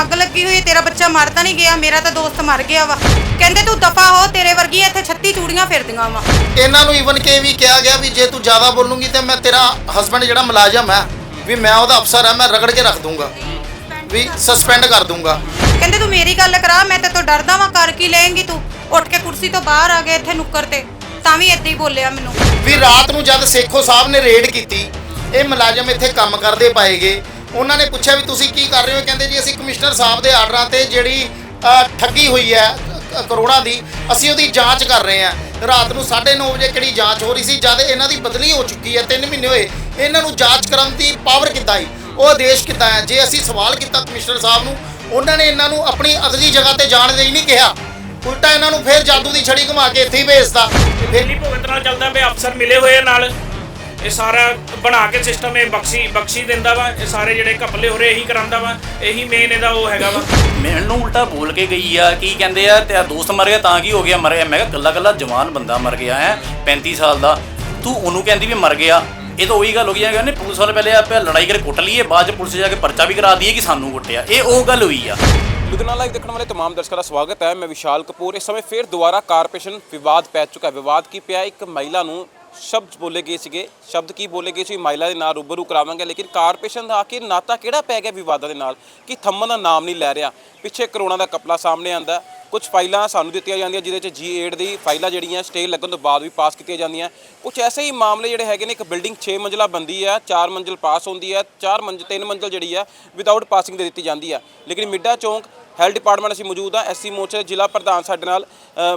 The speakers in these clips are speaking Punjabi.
ਅੱਗ ਲੱਗੀ ਹੋਈ ਤੇਰਾ ਬੱਚਾ ਮਰ ਤਾਂ ਨਹੀਂ ਗਿਆ ਮੇਰਾ ਤਾਂ ਦੋਸਤ ਮਰ ਗਿਆ ਵਾ। ਕਹਿੰਦੇ ਤੂੰ ਦਫਾ ਹੋ ਤੇਰੇ ਵਰਗੀਆਂ ਇੱਥੇ 36 ਚੂੜੀਆਂ ਫਿਰਦੀਆਂ ਵਾ। ਇਹਨਾਂ ਨੂੰ ਈਵਨ ਕਿ ਇਹ ਵੀ ਕਿਹਾ ਗਿਆ ਵੀ ਜੇ ਤੂੰ ਜ਼ਿਆਦਾ ਬੋਲੂਗੀ ਤੇ ਮੈਂ ਤੇਰਾ ਹਸਬੰਡ ਜਿਹੜਾ ਮੁਲਾਜ਼ਮ ਹੈ ਵੀ ਮੈਂ ਉਹਦਾ ਅਫਸਰ ਹੈ ਮੈਂ ਰਗੜ ਕੇ ਰੱਖ ਦੂੰਗਾ। ਵੀ ਸਸਪੈਂਡ ਕਰ ਦੂੰਗਾ। ਕਹਿੰਦੇ ਤੂੰ ਮੇਰੀ ਗੱਲ ਕਰਾ ਮੈਂ ਤੇ ਤੋਂ ਡਰਦਾ ਵਾਂ ਕਰ ਕੀ ਲਏਂਗੀ ਤੂੰ? ਉੱਠ ਕੇ ਕੁਰਸੀ ਤੋਂ ਬਾਹਰ ਆ ਗਿਆ ਇੱਥੇ ਨੁੱਕਰ ਤੇ ਤਾਂ ਵੀ ਏਦਾਂ ਹੀ ਬੋਲਿਆ ਮੈਨੂੰ। ਵੀ ਰਾਤ ਨੂੰ ਜਦ ਸੇਖੋ ਸਾਹਿਬ ਨੇ ਰੇਡ ਕੀਤੀ ਇਹ ਮੁਲਾਜ਼ਮ ਇੱਥੇ ਕੰਮ ਕਰਦੇ ਪਾਏਗੇ ਉਹਨਾਂ ਨੇ ਪੁੱਛਿਆ ਵੀ ਤੁਸੀਂ ਕੀ ਕਰ ਰਹੇ ਹੋ? ਕਹਿੰਦੇ ਜੀ, ਅਸੀਂ ਕਮਿਸ਼ਨਰ ਸਾਹਿਬ ਦੇ ਆਰਡਰਾਂ ਤੇ ਜਿਹੜੀ ਠੱਗੀ ਹੋਈ ਹੈ ਕਰੋੜਾਂ ਦੀ, ਅਸੀਂ ਉਹਦੀ ਜਾਂਚ ਕਰ ਰਹੇ ਹਾਂ। ਰਾਤ ਨੂੰ 9:30 ਵਜੇ ਕਿਹੜੀ ਜਾਂਚ ਹੋ ਰਹੀ ਸੀ? ਜਦ ਇਹਨਾਂ ਦੀ ਬਦਲੀ ਹੋ ਚੁੱਕੀ ਹੈ 3 ਮਹੀਨੇ ਹੋਏ, ਇਹਨਾਂ ਨੂੰ ਜਾਂਚ ਕਰਨ ਦੀ ਪਾਵਰ ਕਿੱਦਾਂ ਆਈ? ਉਹ ਆਦੇਸ਼ ਕਿੱਦਾਂ ਹੈ? ਜੇ ਅਸੀਂ ਸਵਾਲ ਕੀਤਾ ਕਮਿਸ਼ਨਰ ਸਾਹਿਬ ਨੂੰ, ਉਹਨਾਂ ਨੇ ਇਹਨਾਂ ਨੂੰ ਆਪਣੀ ਅਗਲੀ ਜਗ੍ਹਾ ਤੇ ਜਾਣ ਦੇ ਹੀ ਨਹੀਂ ਕਿਹਾ। ਉਲਟਾ ਇਹਨਾਂ ਨੂੰ ਫੇਰ ਜਾਦੂ ਦੀ ਛੜੀ ਘੁਮਾ ਕੇ ਇੱਥੇ ਹੀ ਭੇਜਤਾ। ਦਿੱਲੀ ਭੁਗਤ ਨਾਲ ਚੱਲਦਾ ਪਿਆ ਅਫਸਰ ਮਿਲੇ ਹੋਏ ਨਾਲ। ਇਹ ਸਾਰਾ ਬਣਾ ਕੇ ਸਿਸਟਮ ਇਹ ਬਖਸ਼ੀ ਬਖਸ਼ੀ ਦਿੰਦਾ ਵਾ ਇਹ ਸਾਰੇ ਜਿਹੜੇ ਘਪਲੇ ਹੋ ਰਹੇ ਇਹੀ ਕਰਾਂਦਾ ਵਾ ਇਹੀ ਮੇਨ ਇਹਦਾ ਉਹ ਹੈਗਾ ਵਾ ਮੈਨੂੰ ਉਲਟਾ ਬੋਲ ਕੇ ਗਈ ਆ ਕੀ ਕਹਿੰਦੇ ਆ ਤੇਰਾ ਦੋਸਤ ਮਰ ਗਿਆ ਤਾਂ ਕੀ ਹੋ ਗਿਆ ਮਰ ਗਿਆ ਮੈਂ ਕਿਹਾ ਕੱਲਾ ਕੱਲਾ ਜਵਾਨ ਬੰਦਾ ਮਰ ਗਿਆ ਹੈ 35 ਸਾਲ ਦਾ ਤੂੰ ਉਹਨੂੰ ਕਹਿੰਦੀ ਵੀ ਮਰ ਗਿਆ ਇਹ ਤਾਂ ਉਹੀ ਗੱਲ ਹੋ ਗਈ ਹੈ ਕਿ ਪੁਲਿਸ ਵਾਲੇ ਪਹਿਲੇ ਆਪੇ ਲੜਾਈ ਕਰਕੇ ਕੁੱਟ ਲਈਏ ਬਾਅਦ ਚ ਪੁਲਿਸ ਜਾ ਕੇ ਪਰਚਾ ਵੀ ਕਰਾ ਦਈਏ ਕਿ ਸਾਨੂੰ ਕੁੱਟਿਆ ਇਹ ਉਹ ਗੱਲ ਹੋਈ ਆ ਲੁਧਿਆਣਾ ਲਾਈਵ ਦੇਖਣ ਵਾਲੇ तमाम ਦਰਸ਼ਕਾਂ ਦਾ ਸਵਾਗਤ ਹੈ ਮੈਂ ਵਿਸ਼ਾਲ ਕਪੂਰ ਇਸ ਸਮੇਂ ਫਿਰ ਦੁਬਾਰਾ ਕਾਰਪੋਰੇਸ਼ਨ ਵਿਵਾਦ ਪੈ ਚੁੱਕਾ ਹੈ ਵਿਵਾਦ ਕੀ ਪਿਆ ਇੱਕ ਮਹਿਲਾ ਨੂੰ ਸ਼ਬਦ ਬੋਲੇ ਗਏ ਸੀਗੇ। ਸ਼ਬਦ ਕੀ ਬੋਲੇ ਗਏ ਸੀ ਮਹਿਲਾ ਦੇ ਨਾਲ ਰੂਬਰੂ ਕਰਾਵਾਂਗੇ, ਲੇਕਿਨ ਕਾਰਪੋਰੇਸ਼ਨ ਦਾ ਆਖਿਰ ਨਾਤਾ ਕਿਹੜਾ ਪੈ ਗਿਆ ਵਿਵਾਦਾਂ ਦੇ ਨਾਲ? ਕਿ ਥੰਮਣ ਦਾ ਨਾਮ ਨਹੀਂ ਲੈ ਰਿਹਾ। ਪਿੱਛੇ ਕਰੋਨਾ ਦਾ ਕਪਲਾ ਸਾਹਮਣੇ ਆਂਦਾ ਕੁਝ ਫਾਈਲਾਂ ਸਾਨੂੰ ਦਿੱਤੀਆਂ ਜਾਂਦੀਆਂ, ਜਿਹਦੇ ਚ G8 ਦੀ ਫਾਈਲਾਂ ਜਿਹੜੀਆਂ ਸਟੇ ਲੱਗਣ ਤੋਂ ਬਾਅਦ ਵੀ ਪਾਸ ਕੀਤੀਆਂ ਜਾਂਦੀਆਂ। ਕੁਝ ਐਸੇ ਹੀ ਮਾਮਲੇ ਜਿਹੜੇ ਹੈਗੇ ਨੇ, ਇੱਕ ਬਿਲਡਿੰਗ 6 ਮੰਜ਼ਲਾ ਬੰਦੀ ਹੈ 4 ਮੰਜ਼ਲ ਪਾਸ ਹੁੰਦੀ ਹੈ 4 ਮੰਜ਼ਲ 3 ਮੰਜ਼ਲ ਜਿਹੜੀ ਹੈ ਵਿਦਆਊਟ ਪਾਸਿੰਗ ਦੇ ਦਿੱਤੀ ਜਾਂਦੀ ਹੈ ਲੇਕਿਨ ਮਿੱਡਾ ਚੌਂਕ ਹੈਲਥ ਡਿਪਾਰਟਮੈਂਟ ਅਸੀਂ ਮੌਜੂਦ ਆ ਐਸਸੀ ਮੋਰਚੇ ਜ਼ਿਲ੍ਹਾ ਪ੍ਰਧਾਨ ਸਾਡੇ ਨਾਲ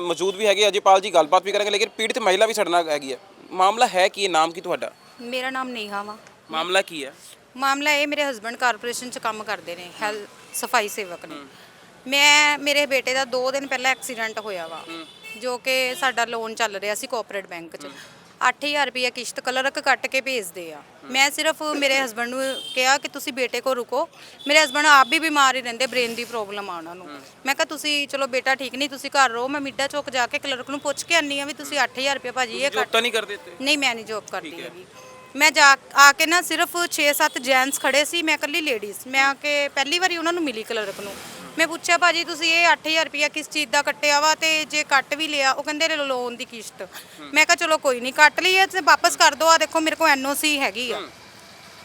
ਮੌਜੂਦ ਵੀ ਹੈਗੇ ਅਜੇਪਾਲ ਜੀ ਗੱਲਬਾਤ ਵੀ ਕਰਾਂਗੇ, ਲੇਕਿਨ ਪੀੜਤ ਮਹਿਲਾ ਵੀ ਸਾਡੇ ਨਾਲ ਹੈਗੀ ਹੈ ਮਾਮਲਾ ਹੈ ਕੀ? ਹੈ ਨਾਮ ਕੀ ਤੁਹਾਡਾ? ਮੇਰਾ ਨਾਮ ਨੇਹਾ ਵਾ। ਮਾਮਲਾ ਕੀ ਹੈ? ਮਾਮਲਾ ਇਹ ਮੇਰੇ ਹਸਬੰਡ ਕਾਰਪੋਰੇਸ਼ਨ 'ਚ ਕੰਮ ਕਰਦੇ ਨੇ ਹੈਲ ਸਫ਼ਾਈ ਸੇਵਕ ਨੇ। ਮੈਂ ਮੇਰੇ ਬੇਟੇ ਦਾ 2 ਦਿਨ ਪਹਿਲਾਂ ਐਕਸੀਡੈਂਟ ਹੋਇਆ ਵਾ ਜੋ ਕਿ ਸਾਡਾ ਲੋਨ ਚੱਲ ਰਿਹਾ ਸੀ ਕੋਆਪਰੇਟ ਬੈਂਕ 'ਚ। 8000 ਰੁਪਏ ਕਿਸ਼ਤ ਕਲਰਕ ਕੱਟ ਕੇ ਭੇਜਦੇ ਆ। ਮੈਂ ਸਿਰਫ ਮੇਰੇ ਹਸਬੰਡ ਨੂੰ ਕਿਹਾ ਕਿ ਤੁਸੀਂ ਬੇਟੇ ਕੋ ਰੁਕੋ। ਮੇਰੇ ਹਸਬੰਡ ਆਪ ਵੀ ਬਿਮਾਰ ਹੀ ਰਹਿੰਦੇ ਬ੍ਰੇਨ ਦੀ ਪ੍ਰੋਬਲਮ ਆ ਉਹਨਾਂ ਨੂੰ। ਮੈਂ ਕਿਹਾ ਤੁਸੀਂ ਚਲੋ ਬੇਟਾ ਠੀਕ ਨਹੀਂ ਤੁਸੀਂ ਘਰ ਰਹੋ ਮੈਂ ਮਿੱਡਾ ਚੌਕ ਜਾ ਕੇ ਕਲਰਕ ਨੂੰ ਪੁੱਛ ਕੇ ਆਨੀ ਆ ਵੀ ਤੁਸੀਂ 8000 ਰੁਪਏ ਭਾਜੀ ਇਹ ਕੱਟ ਤਾਂ ਨਹੀਂ ਕਰਦੇ ਇੱਥੇ? ਨਹੀਂ ਮੈਂ ਨਹੀਂ ਜੋਬ ਕਰਦੀ ਹੈਗੀ। ਮੈਂ ਜਾ ਆ ਕੇ ਨਾ ਸਿਰਫ 6-7 ਜੈਂਟਸ ਖੜੇ ਸੀ ਮੈਂ ਇਕੱਲੀ ਲੇਡੀਜ਼ ਮੈਂ ਆ ਕੇ ਪਹਿਲੀ ਵਾਰੀ ਉਹਨਾਂ ਨੂੰ ਮਿਲੀ ਕਲਰਕ ਨੂੰ। ਮੈਂ ਪੁੱਛਿਆ ਭਾਜੀ, ਤੁਸੀਂ ਇਹ 8000 ਰੁਪਇਆ ਕਿਸ ਚੀਜ਼ ਦਾ ਕੱਟਿਆ ਵਾ ਤੇ ਜੇ ਕੱਟ ਵੀ ਲਿਆ, ਉਹ ਕਹਿੰਦੇ ਲੋਨ ਦੀ ਕਿਸ਼ਤ। ਮੈਂ ਕਿਹਾ ਚਲੋ ਕੋਈ ਨਹੀਂ, ਕੱਟ ਲਈ ਹੈ ਤੇ ਵਾਪਸ ਕਰ ਦਿਓ ਆ ਦੇਖੋ ਮੇਰੇ ਕੋਲ ਐਨਓਸੀ ਹੈਗੀ ਆ।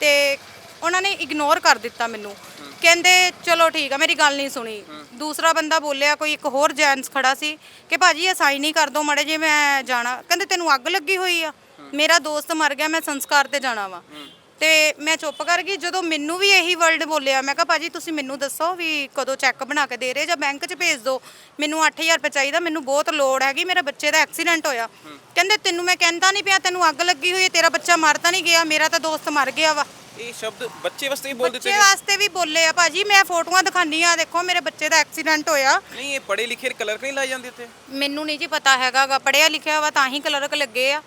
ਤੇ ਉਹਨਾਂ ਨੇ ਇਗਨੋਰ ਕਰ ਦਿੱਤਾ ਮੈਨੂੰ। ਕਹਿੰਦੇ ਚਲੋ ਠੀਕ ਆ, ਮੇਰੀ ਗੱਲ ਨਹੀਂ ਸੁਣੀ। ਦੂਸਰਾ ਬੰਦਾ ਬੋਲਿਆ, ਕੋਈ ਇੱਕ ਹੋਰ ਜੈਂਟਸ ਖੜਾ ਸੀ ਕਿ ਭਾਜੀ ਇਹ ਸਾਈਨ ਹੀ ਕਰ ਦਿਓ ਮੜੇ ਜੇ ਮੈਂ ਜਾਣਾ। ਕਹਿੰਦੇ ਤੈਨੂੰ ਅੱਗ ਲੱਗੀ ਹੋਈ ਆ। ਮੇਰਾ ਦੋਸਤ ਮਰ ਗਿਆ, ਮੈਂ ਸੰਸਕਾਰ ਤੇ ਜਾਣਾ ਵਾ। ਤੇ ਮੈਂ ਚੁੱਪ ਕਰ ਗਈ। ਜਦੋਂ ਮੈਨੂੰ ਵੀ ਇਹੀ ਵਰਡ ਬੋਲਿਆ ਮੈਂ ਕਿਹਾ ਭਾਜੀ ਤੁਸੀਂ ਮੈਨੂੰ ਦੱਸੋ ਵੀ ਕਦੋਂ ਚੈੱਕ ਬਣਾ ਕੇ ਦੇ ਰਹੇ ਜਾਂ ਬੈਂਕ 'ਚ ਭੇਜ ਦਿਓ। ਮੈਨੂੰ 8000 ਰੁਪਏ ਚਾਹੀਦਾ ਮੈਨੂੰ ਬਹੁਤ ਲੋੜ ਹੈਗੀ ਮੇਰੇ ਬੱਚੇ ਦਾ ਐਕਸੀਡੈਂਟ ਹੋਇਆ। ਕਹਿੰਦੇ ਤੈਨੂੰ ਮੈਂ ਕਹਿੰਦਾ ਨਹੀਂ ਪਿਆ ਤੈਨੂੰ ਅੱਗ ਲੱਗੀ ਹੋਈ ਹੈ ਤੇਰਾ ਬੱਚਾ ਮਰ ਤਾਂ ਨਹੀਂ ਗਿਆ ਮੇਰਾ ਤਾਂ ਦੋਸਤ ਮਰ ਗਿਆ ਵਾ। ਇਹ ਸ਼ਬਦ ਬੱਚੇ ਵਾਸਤੇ ਹੀ ਬੋਲ ਦਿੱਤੇ ਬੱਚੇ ਨੇ। ਵਾਸਤੇ ਵੀ ਬੋਲੇ ਆ ਭਾਜੀ ਮੈਂ ਫੋਟੋਆਂ ਦਿਖਾਨੀ ਆ ਦੇਖੋ ਮੇਰੇ ਬੱਚੇ ਦਾ ਐਕਸੀਡੈਂਟ ਹੋਇਆ। ਨਹੀਂ ਇਹ ਪੜੇ ਲਿਖੇ ਕਲਰਕ ਨਹੀਂ ਲਾਏ ਜਾਂਦੇ ਇੱਥੇ? ਮੈਨੂੰ ਨਹੀਂ ਜੀ ਪਤਾ ਹੈਗਾਗਾ ਪੜਿਆ ਲਿਖਿਆ ਵਾ ਤਾਂ ਹੀ ਕਲਰਕ ਲੱਗੇ ਆ।